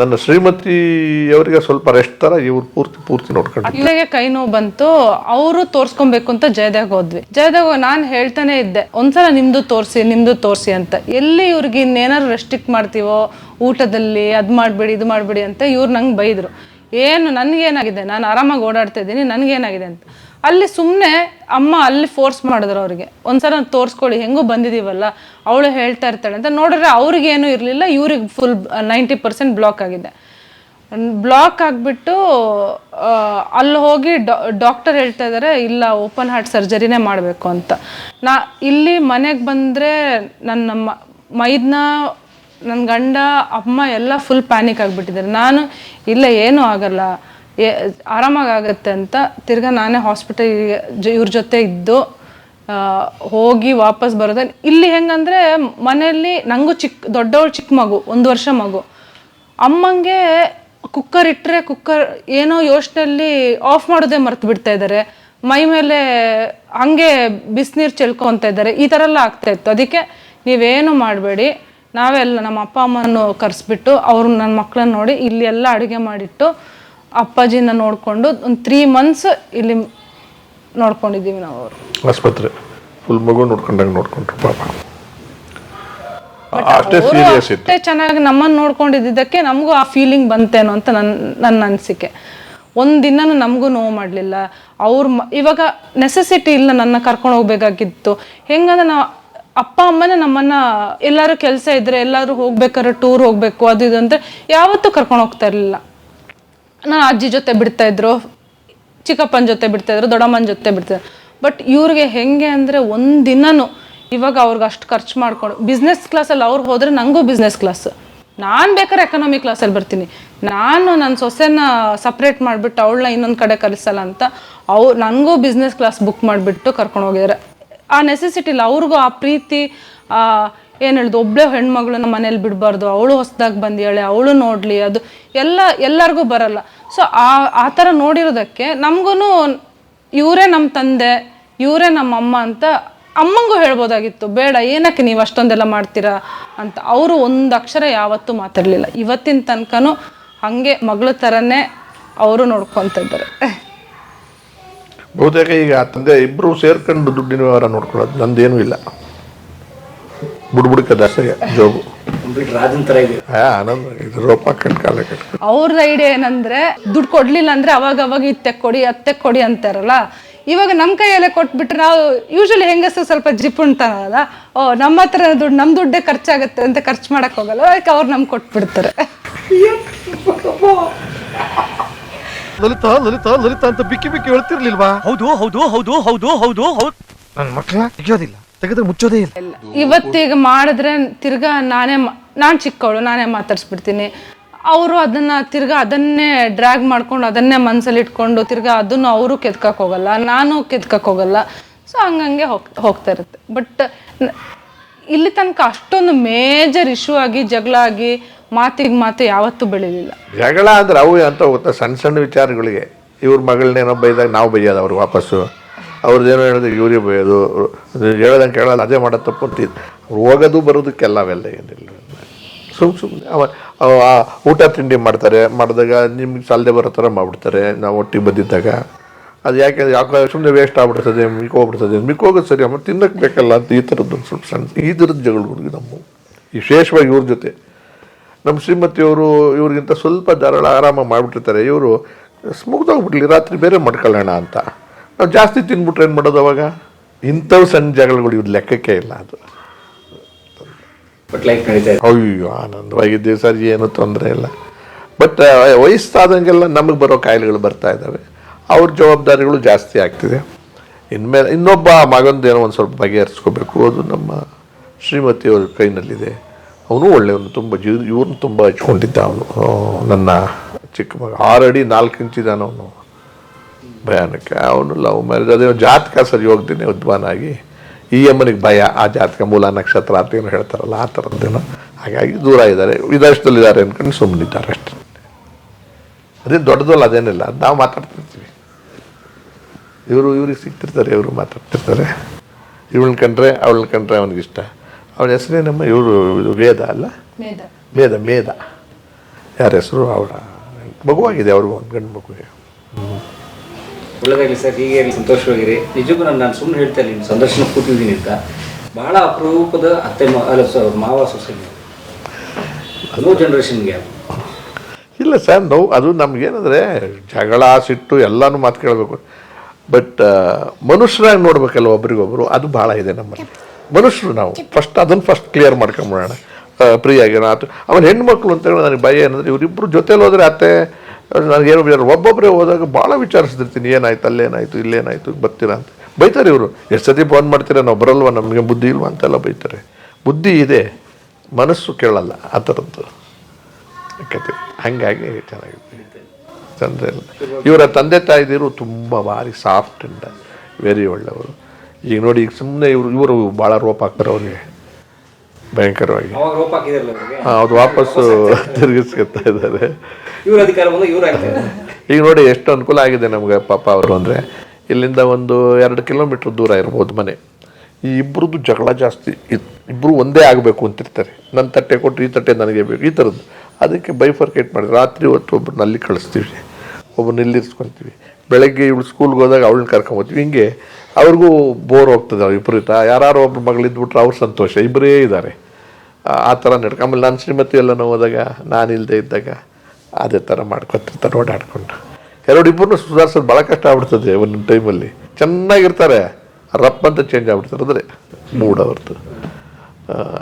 ನನ್ನ ಶ್ರೀಮತಿ ಅವರಿಗೆ ಸ್ವಲ್ಪ ರೆಸ್ಟ್ ತರ ಇವ್ರು ಪೂರ್ತಿ ಪೂರ್ತಿ ನೋಡ್ಕೊಂಡು ಇಲ್ಲಿಗೆ ಕೈ ನೋವು ಬಂತು. ಅವರು ತೋರ್ಸ್ಕೊಬೇಕು ಅಂತ ಜಯದಾಗ ಹೋದ್ವಿ. ಜಯದಾಗ ನಾನು ಹೇಳ್ತಾನೆ ಇದ್ದೆ, ಒಂದ್ಸಲ ನಿಮ್ದು ತೋರಿಸಿ ನಿಮ್ದು ತೋರಿಸಿ ಅಂತ. ಎಲ್ಲಿ ಇವ್ರಿಗೆ ಇನ್ನೇನಾದ್ರು ರೆಸ್ಟ್ರಿಕ್ಟ್ ಮಾಡ್ತೀವೋ, ಊಟದಲ್ಲಿ, ಅದು ಮಾಡಬೇಡಿ, ಇದು ಮಾಡಬೇಡಿ ಅಂತ ಇವ್ರು ನಂಗೆ ಬೈದರು. ಏನು ನನಗೇನಾಗಿದೆ? ನಾನು ಆರಾಮಾಗಿ ಓಡಾಡ್ತಾ ಇದ್ದೀನಿ, ನನಗೇನಾಗಿದೆ ಅಂತ. ಅಲ್ಲಿ ಸುಮ್ಮನೆ ಅಮ್ಮ ಅಲ್ಲಿ ಫೋರ್ಸ್ ಮಾಡಿದ್ರು ಅವ್ರಿಗೆ. ಒಂದ್ಸಲ ತೋರಿಸ್ಕೊಳ್ಳಿ, ಹೆಂಗೂ ಬಂದಿದ್ದೀವಲ್ಲ ಅವಳು ಹೇಳ್ತಾ ಇರ್ತಾಳೆ ಅಂತ. ನೋಡಿದ್ರೆ ಅವ್ರಿಗೇನು ಇರಲಿಲ್ಲ, ಇವ್ರಿಗೆ ಫುಲ್ ನೈಂಟಿ ಪರ್ಸೆಂಟ್ ಬ್ಲಾಕ್ ಆಗಿದೆ. ಬ್ಲಾಕ್ ಆಗಿಬಿಟ್ಟು ಅಲ್ಲಿ ಹೋಗಿ ಡಾಕ್ಟರ್ ಹೇಳ್ತಾ ಇದ್ದಾರೆ ಇಲ್ಲ ಓಪನ್ ಹಾರ್ಟ್ ಸರ್ಜರಿನೇ ಮಾಡಬೇಕು ಅಂತ. ನಾ, ಇಲ್ಲಿ ಮನೆಗೆ ಬಂದರೆ ನನ್ನ ಮೈದನ್ನ ಮೈದ್ನ ನನ್ನ ಗಂಡ, ಅಮ್ಮ ಎಲ್ಲ ಫುಲ್ ಪ್ಯಾನಿಕ್ ಆಗಿಬಿಟ್ಟಿದ್ದಾರೆ. ನಾನು, ಇಲ್ಲ ಏನೂ ಆಗಲ್ಲ. ಏ ಆರಾಮಾಗಿ ಆಗುತ್ತೆ ಅಂತ ತಿರ್ಗಾ ನಾನೇ ಹಾಸ್ಪಿಟಲ್ ಇವ್ರ ಜೊತೆ ಇದ್ದು ಹೋಗಿ ವಾಪಸ್ ಬರೋದ. ಇಲ್ಲಿ ಹೆಂಗಂದ್ರೆ ಮನೆಯಲ್ಲಿ ನನಗೂ ಚಿಕ್ಕ ದೊಡ್ಡವಳು ಚಿಕ್ಕ ಮಗು, ಒಂದು ವರ್ಷ ಮಗು. ಅಮ್ಮಂಗೆ ಕುಕ್ಕರ್ ಇಟ್ಟರೆ ಕುಕ್ಕರ್ ಏನೋ ಯೋಚನೆಯಲ್ಲಿ ಆಫ್ ಮಾಡೋದೇ ಮರ್ತು ಬಿಡ್ತಾ ಇದ್ದಾರೆ. ಮೈ ಮೇಲೆ ಹಂಗೆ ಬಿಸಿನೀರು ಚೆಲ್ಕೊತ ಇದ್ದಾರೆ. ಈ ಥರ ಎಲ್ಲ ಆಗ್ತಾ ಇತ್ತು. ಅದಕ್ಕೆ ನೀವೇನು ಮಾಡಬೇಡಿ. ನಾವೆಲ್ಲ ನಮ್ಮ ಅಪ್ಪ ಅಮ್ಮನ ಕರೆಸ್ಬಿಟ್ಟು ಅವರು ನನ್ನ ಮಕ್ಕಳನ್ನ ನೋಡಿ ಇಲ್ಲಿ ಎಲ್ಲ ಅಡುಗೆ ಮಾಡಿಟ್ಟು ಅಪ್ಪಾಜಿನ ನೋಡಿಕೊಂಡು ಒಂದು ತ್ರೀ ಮಂತ್ಸ್ ಇಲ್ಲಿ ನೋಡ್ಕೊಂಡಿದ್ದೀವಿ ನಾವು ಅವರು. ಆಸ್ಪತ್ರೆ. ಫುಲ್ ಮಗು ನೋಡ್ಕೊಂಡಂಗೆ ನೋಡ್ಕೊಂಡ್ರು ಪಾಪ. ಅಷ್ಟೇ ಸೀರಿಯಸ್ ಇತ್ತು. ಅಷ್ಟೇ ಚೆನ್ನಾಗಿ ನಮ್ಮನ್ನು ನೋಡ್ಕೊಂಡಿದ್ದಕ್ಕೆ ನಮಗೂ ಆ ಫೀಲಿಂಗ್ ಬಂತೇನೋ ಅಂತ ನನ್ನ ನನ್ನ ಅನಿಸಿಕೆ. ಒಂದಿನ ನಮಗೂ ನೋವು ಮಾಡಲಿಲ್ಲ. ಅವ್ರ ಇವಾಗ ನೆಸೆಸಿಟಿ ಇಲ್ಲ ನನ್ನ ಕರ್ಕೊಂಡು ಹೋಗ್ಬೇಕಾಗಿತ್ತು. ಹೆಂಗಂದ್ರೆ ನಾವು ಅಪ್ಪ ಅಮ್ಮನೇ ನಮ್ಮನ್ನ ಎಲ್ಲರೂ ಕೆಲಸ ಇದ್ರೆ ಎಲ್ಲರೂ ಹೋಗ್ಬೇಕಾದ್ರೆ ಟೂರ್ ಹೋಗ್ಬೇಕು, ಅದು ಇದು ಅಂತ ಯಾವತ್ತೂ ಕರ್ಕೊಂಡು ಹೋಗ್ತಾ ಇರಲಿಲ್ಲ. ನಾನು ಅಜ್ಜಿ ಜೊತೆ ಬಿಡ್ತಾ ಇದ್ರು, ಚಿಕ್ಕಪ್ಪನ ಜೊತೆ ಬಿಡ್ತಾ ಇದ್ರು, ದೊಡ್ಡಮ್ಮನ ಜೊತೆ ಬಿಡ್ತಾ ಬಟ್ ಇವ್ರಿಗೆ ಹೆಂಗೆ ಅಂದರೆ ಒಂದಿನನೂ ಇವಾಗ ಅವ್ರಿಗೆ ಅಷ್ಟು ಖರ್ಚು ಮಾಡ್ಕೊಂಡು ಬಿಸ್ನೆಸ್ ಕ್ಲಾಸಲ್ಲಿ ಅವ್ರು ಹೋದ್ರೆ ನನಗೂ ಬಿಸ್ನೆಸ್ ಕ್ಲಾಸ್ ನಾನು ಬೇಕಾದ್ರೆ ಎಕನಾಮಿ ಕ್ಲಾಸಲ್ಲಿ ಬರ್ತೀನಿ. ನಾನು ನನ್ನ ಸೊಸೆನ ಸಪ್ರೇಟ್ ಮಾಡಿಬಿಟ್ಟು ಅವಳನ್ನ ಇನ್ನೊಂದು ಕಡೆ ಕಲಿಸಲ್ಲ ಅಂತ ಅವ್ರು ನನಗೂ ಬಿಸ್ನೆಸ್ ಕ್ಲಾಸ್ ಬುಕ್ ಮಾಡಿಬಿಟ್ಟು ಕರ್ಕೊಂಡು ಹೋಗಿದ್ದಾರೆ ಆ ನೆಸೆಸಿಟಿ ಇಲ್ಲ. ಅವ್ರಿಗೂ ಆ ಪ್ರೀತಿ ಏನು ಹೇಳ್ದು ಒಬ್ಬಳೇ ನಮ್ಮ ಮನೇಲಿ ಬಿಡಬಾರ್ದು. ಅವಳು ಹೊಸದಾಗಿ ಬಂದಿಯಾಳೆ, ಅವಳು ನೋಡಲಿ, ಅದು ಎಲ್ಲ, ಎಲ್ಲರಿಗೂ ಬರಲ್ಲ. ಸೊ ಆ ಆ ಥರ ನೋಡಿರೋದಕ್ಕೆ ನಮಗೂ ಇವರೇ ನಮ್ಮ ತಂದೆ, ಇವರೇ ನಮ್ಮ ಅಮ್ಮ ಅಂತ ಅಮ್ಮಂಗೂ ಹೇಳ್ಬೋದಾಗಿತ್ತು. ಬೇಡ, ಏನಕ್ಕೆ ನೀವು ಅಷ್ಟೊಂದೆಲ್ಲ ಮಾಡ್ತೀರಾ ಅಂತ. ಅವರು ಒಂದು ಅಕ್ಷರ ಯಾವತ್ತೂ ಮಾತಾಡಲಿಲ್ಲ. ಇವತ್ತಿನ ತನಕನೂ ಹಾಗೆ ಮಗಳ ಥರನೇ ಅವರು ನೋಡ್ಕೊತ ಇದ್ದಾರೆ. ಬಹುತೇಕ ಈಗ ಆ ತಂದೆ ಇಬ್ಬರು ಸೇರ್ಕೊಂಡು ದುಡ್ಡಿನ ವ್ಯವಹಾರ ನೋಡ್ಕೊಳ್ಳೋದು ನಂದೇನೂ ಇಲ್ಲ. ಬುಡ್ಬುಡ್ಕ ದಾಸಯ್ಯ ಜೋಬು ಅವ್ರದ್ದು ಐಡಿಯಾ ಏನಂದ್ರೆ ದುಡ್ಡು ಕೊಡ್ಲಿಲ್ಲ ಅಂದ್ರೆ ಅವಾಗ ಅವಾಗ ಇತ್ತೆ ಕೊಡಿ ಅತ್ತೆ ಕೊಡಿ ಅಂತಾರಲ್ಲ? ಇವಾಗ ನಮ್ಮ ಕೈಯಲ್ಲೇ ಕೊಟ್ಬಿಟ್ರೆ ನಾವು ಯೂಶಲಿ ಹೆಂಗಸು ಸ್ವಲ್ಪ ಜಿಪುಣ್ತಾನಲ್ಲ ಓ ನಮ್ಮ ಹತ್ರ ದುಡ್ಡು ನಮ್ಮ ದುಡ್ಡೇ ಖರ್ಚಾಗುತ್ತೆ ಅಂತ ಖರ್ಚು ಮಾಡಕ್ ಹೋಗಲ್ಲ ಅದಕ್ಕೆ ಅವ್ರು ನಮ್ಗೆ ಕೊಟ್ಬಿಡ್ತಾರೆ. ಲಲಿತಾ ಲಲಿತಾ ಲಲಿತಾ ಅಂತ ಬಿಕ್ಕಿ ಬಿಕ್ಕಿ ಹೇಳ್ತಿರ್ಲಿಲ್ವಾ? ಹೌದು ಹೌದು ಹೌದು ಹೌದು ಹೌದು ಹೌದು. ನನ್ನ ಮಕ್ಕಳ ತೆಗಿಯೋದಿಲ್ಲ ತೆಗೆದ್ರೆ ಮುಚ್ಚೋದೇ ಇಲ್ಲ. ಇವತ್ತೀಗ ಮಾಡಿದ್ರೆ ತಿರ್ಗಾ ನಾನೇ ನಾನು ಚಿಕ್ಕವಳು ನಾನೇ ಮಾತಾಡ್ಸ್ಬಿಡ್ತೀನಿ. ಅವರು ಅದನ್ನ ತಿರ್ಗಾ ಅದನ್ನೇ ಡ್ರ್ಯಾಗ್ ಮಾಡ್ಕೊಂಡು ಅದನ್ನೇ ಮನ್ಸಲ್ಲಿ ಇಟ್ಕೊಂಡು ತಿರ್ಗಾ ಅದನ್ನು ಅವರು ಕೆದ್ಕಕ್ಕೆ ಹೋಗಲ್ಲ ನಾನು ಕೆದ್ಕಕ್ ಹೋಗಲ್ಲ. ಸೊ ಹಂಗಂಗೆ ಹೋಗ್ ಹೋಗ್ತಾ ಇರುತ್ತೆ. ಬಟ್ ಇಲ್ಲಿ ತನಕ ಅಷ್ಟೊಂದು ಮೇಜರ್ ಇಶ್ಯೂ ಆಗಿ, ಜಗಳ ಆಗಿ ಮಾತಿಗೆ ಮಾತು ಯಾವತ್ತೂ ಬೆಳಿಲಿಲ್ಲ. ಜಗಳ ಅಂದ್ರೆ ಅವು ಅಂತ ಗೊತ್ತಾ? ಸಣ್ಣ ಸಣ್ಣ ವಿಚಾರಗಳಿಗೆ. ಇವ್ರ ಮಗಳನ್ನೇನೋ ಬೈದಾಗ ನಾವು ಬೈಯೋದು ಅವ್ರಿಗೆ ವಾಪಸ್ಸು ಅವ್ರದ್ದೇನೋ ಹೇಳಿದ್ರೆ ಇವ್ರಿಗೆ ಬೈಯೋದು. ಹೇಳ್ದಂಗೆ ಕೇಳಲ್ಲ, ಅದೇ ಮಾಡೋ ತಪ್ಪು ಅಂತ ಹೋಗೋದು ಬರೋದಕ್ಕೆಲ್ಲ ಅವೆಲ್ಲ ಏನಿಲ್ಲ. ಸುಮ್ ಸುಮ್ಮನೆ ಅವ ಊಟ ತಿಂಡಿ ಮಾಡ್ತಾರೆ. ಮಾಡಿದಾಗ ನಿಮ್ಗೆ ಸಾಲದೆ ಬರೋ ಥರ ಮಾಡಿಬಿಡ್ತಾರೆ. ನಾವು ಒಟ್ಟಿಗೆ ಬಂದಿದ್ದಾಗ. ಅದು ಯಾಕೆ ಯಾಕೆ ಸುಮ್ಮನೆ ವೇಸ್ಟ್ ಆಗ್ಬಿಡ್ತದೆ ಮಿಕ್ಕೋಗ್ಬಿಡ್ತದೆ ಮಿಕ್ಕೋಗೋದು ಸರಿ ಅಮ್ಮ ತಿನ್ನಕ್ಕೆ ಬೇಕಲ್ಲ ಅಂತ ಈ ಥರದ್ದು ಸ್ವಲ್ಪ ಸಣ್ಣ ಈ ಥರದ್ದು ಹುಡುಗಿ ನಮ್ಮ ವಿಶೇಷವಾಗಿ ಇವ್ರ ಜೊತೆ. ನಮ್ಮ ಶ್ರೀಮತಿಯವರು ಇವ್ರಿಗಿಂತ ಸ್ವಲ್ಪ ಧಾರಾಳ ಆರಾಮ ಮಾಡಿಬಿಟ್ಟಿರ್ತಾರೆ. ಇವರು ಸ್ಮುಗ್ದೋಗ್ಬಿಡ್ಲಿ ರಾತ್ರಿ ಬೇರೆ ಮಾಡ್ಕೊಳ್ಳೋಣ ಅಂತ. ನಾವು ಜಾಸ್ತಿ ತಿನ್ಬಿಟ್ರೆ ಏನು ಮಾಡೋದು ಅವಾಗ? ಇಂಥವು ಸಣ್ಣ ಜಗಳಗಳು ಇವ್ರು ಲೆಕ್ಕಕ್ಕೆ ಇಲ್ಲ ಅದು. ಅಯ್ಯೋ ಆನಂದವಾಗಿದ್ದೀವಿ ಸರ್ ಏನು ತೊಂದರೆ ಇಲ್ಲ. ಬಟ್ ವಯಸ್ಸಾದಂಗೆಲ್ಲ ನಮಗೆ ಬರೋ ಕಾಯಿಲೆಗಳು ಬರ್ತಾ ಇದ್ದಾವೆ. ಅವ್ರ ಜವಾಬ್ದಾರಿಗಳು ಜಾಸ್ತಿ ಆಗ್ತಿದೆ. ಇನ್ಮೇಲೆ ಇನ್ನೊಬ್ಬ ಮಗಂದು ಏನೋ ಒಂದು ಸ್ವಲ್ಪ ಬಗೆಹರಿಸ್ಕೋಬೇಕು. ಅದು ನಮ್ಮ ಶ್ರೀಮತಿಯವ್ರ ಕೈನಲ್ಲಿದೆ. ಅವನು ಒಳ್ಳೆಯವನು, ತುಂಬ ಜೀವ ಇವ್ರನ್ನ ತುಂಬ ಹಚ್ಕೊಂಡಿದ್ದ ಅವನು. ನನ್ನ ಚಿಕ್ಕ ಮಗ. ಆರು ಅಡಿ ನಾಲ್ಕು ಇಂಚಿದಾನ ಅವನು. ಭಯಾನಕ. ಅವನು ಲವ್ ಮ್ಯಾರೇಜ್. ಅದೇ ಜಾತಕ ಸರಿ ಹೋಗ್ತೀನಿ ಉದ್ವಾನಾಗಿ ಈ ಅಮ್ಮನಿಗೆ ಭಯ, ಆ ಜಾತಕ ಮೂಲ ನಕ್ಷತ್ರ ಅಂತ ಏನು ಹೇಳ್ತಾರಲ್ಲ, ಆ ಥರದ್ದೇನೋ ಹಾಗಾಗಿ ದೂರ ಇದ್ದಾರೆ. ವಿದೇಶದಲ್ಲಿದ್ದಾರೆ ಅಂದ್ಕೊಂಡು ಸುಮ್ಮನಿದ್ದಾರೆ ಅಷ್ಟೇ. ಅದೇ ದೊಡ್ಡದಲ್ಲ, ಅದೇನಿಲ್ಲ. ನಾವು ಮಾತಾಡ್ತಿರ್ತೀವಿ. ಇವರು ಇವ್ರಿಗೆ ಸಿಕ್ತಿರ್ತಾರೆ ಇವರು ಮಾತಾಡ್ತಿರ್ತಾರೆ. ಇವಳನ್ನ ಕಂಡ್ರೆ ಅವಳನ್ನ ಕಂಡ್ರೆ ಅವನಿಗಿಷ್ಟ ಅವಳ ಹೆಸರೇನಮ್ಮ ಇವರು ಇದು ವೇದ ಅಲ್ಲ? ಮೇದ ಮೇದ ಯಾರ ಹೆಸರು? ಅವಳ. ಮಗುವಾಗಿದೆ ಅವ್ರಿಗೂ ಒಂದು ಗಂಡು ಮಗುವಿಗೆ ಒಳ್ಳೆದಾಗಲಿ ಸರ್ ಹೀಗೆ ಸಂತೋಷವಾಗಿರಿ. ನಿಜಕ್ಕೂ ನಾನು ನಾನು ಸುಮ್ಮನೆ ಹೇಳ್ತಾ ಇಲ್ಲ ಸಂದರ್ಶನ ಕೂತಿದ್ದೀನಿ ಅಂತ. ಬಹಳ ಅಪರೂಪದ ಅತ್ತೆ ಮಾವ ಸೊಸೆ ನೋ ಜನ್ರೇಷನ್ಗೆ ಗ್ಯಾಪ್ ಇಲ್ಲ ಸರ್ ನೋವು ಅದು ನಮಗೇನಂದರೆ ಜಗಳ ಸಿಟ್ಟು ಎಲ್ಲನೂ ಮಾತು ಕೇಳಬೇಕು. ಬಟ್ ಮನುಷ್ಯರಾಗಿ ನೋಡ್ಬೇಕಲ್ಲ ಒಬ್ರಿಗೊಬ್ರು, ಅದು ಭಾಳ ಇದೆ ನಮ್ಮಲ್ಲಿ. ಮನುಷ್ಯರು ನಾವು. ಫಸ್ಟ್ ಅದನ್ನು ಫಸ್ಟ್ ಕ್ಲಿಯರ್ ಮಾಡ್ಕೊಂಬಿಡೋಣ. ಪ್ರಿಯಾಗಿ ಆತು ಅವನ ಹೆಣ್ಮಕ್ಳು ಅಂತ ಹೇಳಿ ನನಗೆ ಭಯ ಏನಂದ್ರೆ ಇವರಿಬ್ಬರು ಜೊತೆಲಿ ಹೋದ್ರೆ ಅತ್ತೆ ನನಗೇನು ಬೇರೆ ಒಬ್ಬೊಬ್ಬರೇ ಹೋದಾಗ ಭಾಳ ವಿಚಾರಿಸ್ತಿರ್ತೀನಿ, ಏನಾಯ್ತು, ಅಲ್ಲೇನಾಯ್ತು, ಇಲ್ಲೇನಾಯ್ತು, ಬರ್ತೀರಾ ಅಂತ. ಬೈತಾರೆ ಇವರು. ಎಷ್ಟು ಸತಿ ಫೋನ್ ಮಾಡ್ತೀರಾ, ನಾವು ಬರಲ್ವಾ, ನಮಗೆ ಬುದ್ಧಿ ಇಲ್ವಾ ಅಂತೆಲ್ಲ ಬೈತಾರೆ. ಬುದ್ಧಿ ಇದೆ, ಮನಸ್ಸು ಕೇಳಲ್ಲ, ಆ ಥರದ್ದು ಹಂಗಾಗಿ ಚೆನ್ನಾಗಿದೆ ತೊಂದರೆ ಇಲ್ಲ. ಇವರ ತಂದೆ ತಾಯಿದಿರು ತುಂಬ ಭಾರಿ ಸಾಫ್ಟ್ ಅಂಡ್ ವೆರಿ ಒಳ್ಳೆಯವರು. ಈಗ ನೋಡಿ ಈಗ ಸುಮ್ಮನೆ ಇವರು ಇವರು ಭಾಳ ರೋಪ್ ಹಾಕ್ತಾರೆ ಅವ್ರಿಗೆ. ಭಯಂಕರವಾಗಿ. ಹಾಂ ಅದು ವಾಪಸ್ಸು ತಿರುಗಿಸ್ಕೊತಾ ಇದ್ದಾರೆ. ಈಗ ನೋಡಿ ಎಷ್ಟು ಅನುಕೂಲ ಆಗಿದೆ ನಮಗೆ ಪಾಪ ಅವರು ಅಂದರೆ. ಇಲ್ಲಿಂದ ಒಂದು ಎರಡು ಕಿಲೋಮೀಟ್ರ್ ದೂರ ಇರ್ಬೋದು ಮನೆ. ಈ ಇಬ್ಬರದ್ದು ಜಗಳ ಜಾಸ್ತಿ ಇಬ್ಬರು ಒಂದೇ ಆಗಬೇಕು ಅಂತಿರ್ತಾರೆ. ನನ್ನ ತಟ್ಟೆ ಕೊಟ್ಟು ಈ ತಟ್ಟೆ ನನಗೆ ಬೇಕು ಈ ಥರದ್ದು ಅದಕ್ಕೆ ಬೈಫರ್ಕೇಟ್ ಮಾಡಿ ರಾತ್ರಿ ಹೊತ್ತು ಒಬ್ಬರನ್ನ ಅಲ್ಲಿ ಕಳಿಸ್ತೀವಿ. ಒಬ್ಬರನ್ನ ನಿಲ್ಲಿಸ್ಕೊತೀವಿ ಬೆಳಗ್ಗೆ ಇವಳು ಸ್ಕೂಲ್ಗೆ ಹೋದಾಗ ಅವಳನ್ನ ಕರ್ಕೊಂಬೋತೀವಿ ಹಿಂಗೆ ಅವ್ರಿಗೂ ಬೋರ್ ಹೋಗ್ತದೆ ವಿಪರೀತ. ಯಾರು ಒಬ್ಬರು ಮಗಳಿದ್ಬಿಟ್ರೆ ಅವ್ರು ಸಂತೋಷ ಇಬ್ಬರೇ ಇದ್ದಾರೆ ಆ- ಥರ ನಡ್ಕೊ. ಆಮೇಲೆ ನಾನು ಶ್ರೀಮತಿ ಎಲ್ಲ ಹೋದಾಗ, ನಾನು ಇಲ್ಲದೆ ಇದ್ದಾಗ ಅದೇ ಥರ ಮಾಡ್ಕೊತಿರ್ತಾರೆ, ಓಡಾಡ್ಕೊಂಡು. ಎರಡು ಇಬ್ಬರನ್ನು ಸುಧಾರಿಸೋದು ಭಾಳ ಕಷ್ಟ ಆಗ್ಬಿಡ್ತದೆ ಒಂದೊಂದು ಟೈಮಲ್ಲಿ ಚೆನ್ನಾಗಿರ್ತಾರೆ. ರಪ್ ಅಂತ ಚೇಂಜ್ ಆಗ್ಬಿಡ್ತಾರೆ ಅಂದರೆ ಮೂಡ್ ಅವ್ರದ್ದು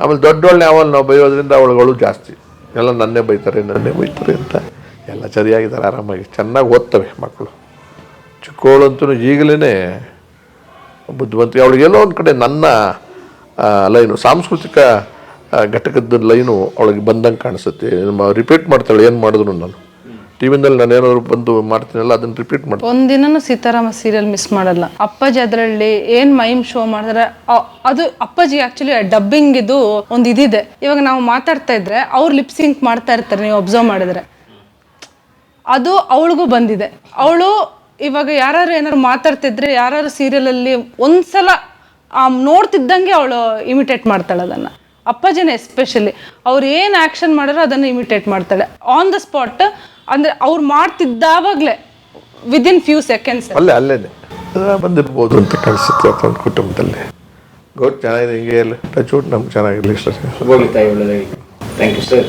ಆಮೇಲೆ ದೊಡ್ಡವಳನ್ನೇ ಅವಳು ನಾವು ಬೈಯೋದ್ರಿಂದ ಅವಳುಗಳು ಜಾಸ್ತಿ. ಎಲ್ಲ ನನ್ನೇ ಬೈತಾರೆ ನನ್ನೇ ಬೈತಾರೆ ಅಂತ. ಎಲ್ಲ ಸರಿಯಾಗಿದ್ದಾರೆ, ಆರಾಮಾಗಿ. ಚೆನ್ನಾಗಿ ಓದ್ತವೆ ಮಕ್ಕಳು. ಚಿಕ್ಕವಳಂತೂ ಈಗಲೇ ಬುದ್ಧಿವಂತಿಕೆ ಅವಳಿಗೆ ಎಲ್ಲೋ ಒಂದು ಕಡೆ ನನ್ನ ಲೈನು, ಸಾಂಸ್ಕೃತಿಕ ಘಟಕದ ಲೈನು ಅವಳಿಗೆ ಬಂದಂಗೆ ಕಾಣಿಸುತ್ತೆ. ರಿಪೀಟ್ ಮಾಡ್ತಾಳೆ, ಏನು ಮಾಡಿದ್ರು ನಾನು. ಟಿ ವಿನಲ್ಲಿ ನಾನು ಏನಾದ್ರು ಬಂದು ಮಾಡ್ತೀನಲ್ಲ, ಅದನ್ನು ರಿಪೀಟ್ ಮಾಡ್ತೀನಿ. ಒಂದಿನೂ ಸೀತಾರಾಮ ಸೀರಿಯಲ್ ಮಿಸ್ ಮಾಡಲ್ಲ. ಅಪ್ಪಾಜಿ ಅದರಲ್ಲಿ ಏನ್ ಮೈಮ್ ಶೋ ಮಾಡಿದ್ರೆ ಅದು ಅಪ್ಪಾಜಿ ಆಕ್ಚುಲಿ ಡಬ್ಬಿಂಗ್ ಇದು ಒಂದು ಇದಿದೆ. ಇವಾಗ ನಾವು ಮಾತಾಡ್ತಾ ಇದ್ರೆ ಅವ್ರು ಲಿಪ್ಸಿಂಕ್ ಮಾಡ್ತಾ ಇರ್ತಾರೆ, ನೀವು ಅಬ್ಸರ್ವ್ ಮಾಡಿದ್ರೆ. ಅದು ಅವಳಿಗೂ ಬಂದಿದೆ. ಅವಳು ಇವಾಗ ಯಾರು ಏನಾದ್ರು ಮಾತಾಡ್ತಿದ್ರೆ ಯಾರು ಸೀರಿಯಲಲ್ಲಿ ಒಂದ್ಸಲ ಆ ನೋಡ್ತಿದ್ದಂಗೆ ಅವಳು ಇಮಿಟೇಟ್ ಮಾಡ್ತಾಳೆ ಅದನ್ನು. ಅಪ್ಪಾಜಿನ ಎಸ್ಪೆಷಲಿ ಅವ್ರು ಏನು ಆ್ಯಕ್ಷನ್ ಮಾಡಿರೋ ಅದನ್ನು ಇಮಿಟೇಟ್ ಮಾಡ್ತಾಳೆ. ಆನ್ ದ ಸ್ಪಾಟ್ ಅಂದರೆ ಅವ್ರು ಮಾಡ್ತಿದ್ದಾವಾಗಲೇ ವಿದಿನ್ ಫ್ಯೂ ಸೆಕೆಂಡ್ಸ್ ಅಲ್ಲೇ ಅಲ್ಲೇ ಬಂದಿರ್ಬೋದು ಅಂತ ಕುಟುಂಬದಲ್ಲಿ. ಗೌಟ್ ಚೆನ್ನಾಗಿದೆ ಹಿಂಗೆ ಎಲ್ಲ. ಟಚ್ ವುಡ್ ನಮ್ಗೆ ಚೆನ್ನಾಗಿರಲಿ ಸರ್ ಥ್ಯಾಂಕ್ ಯು ಸರ್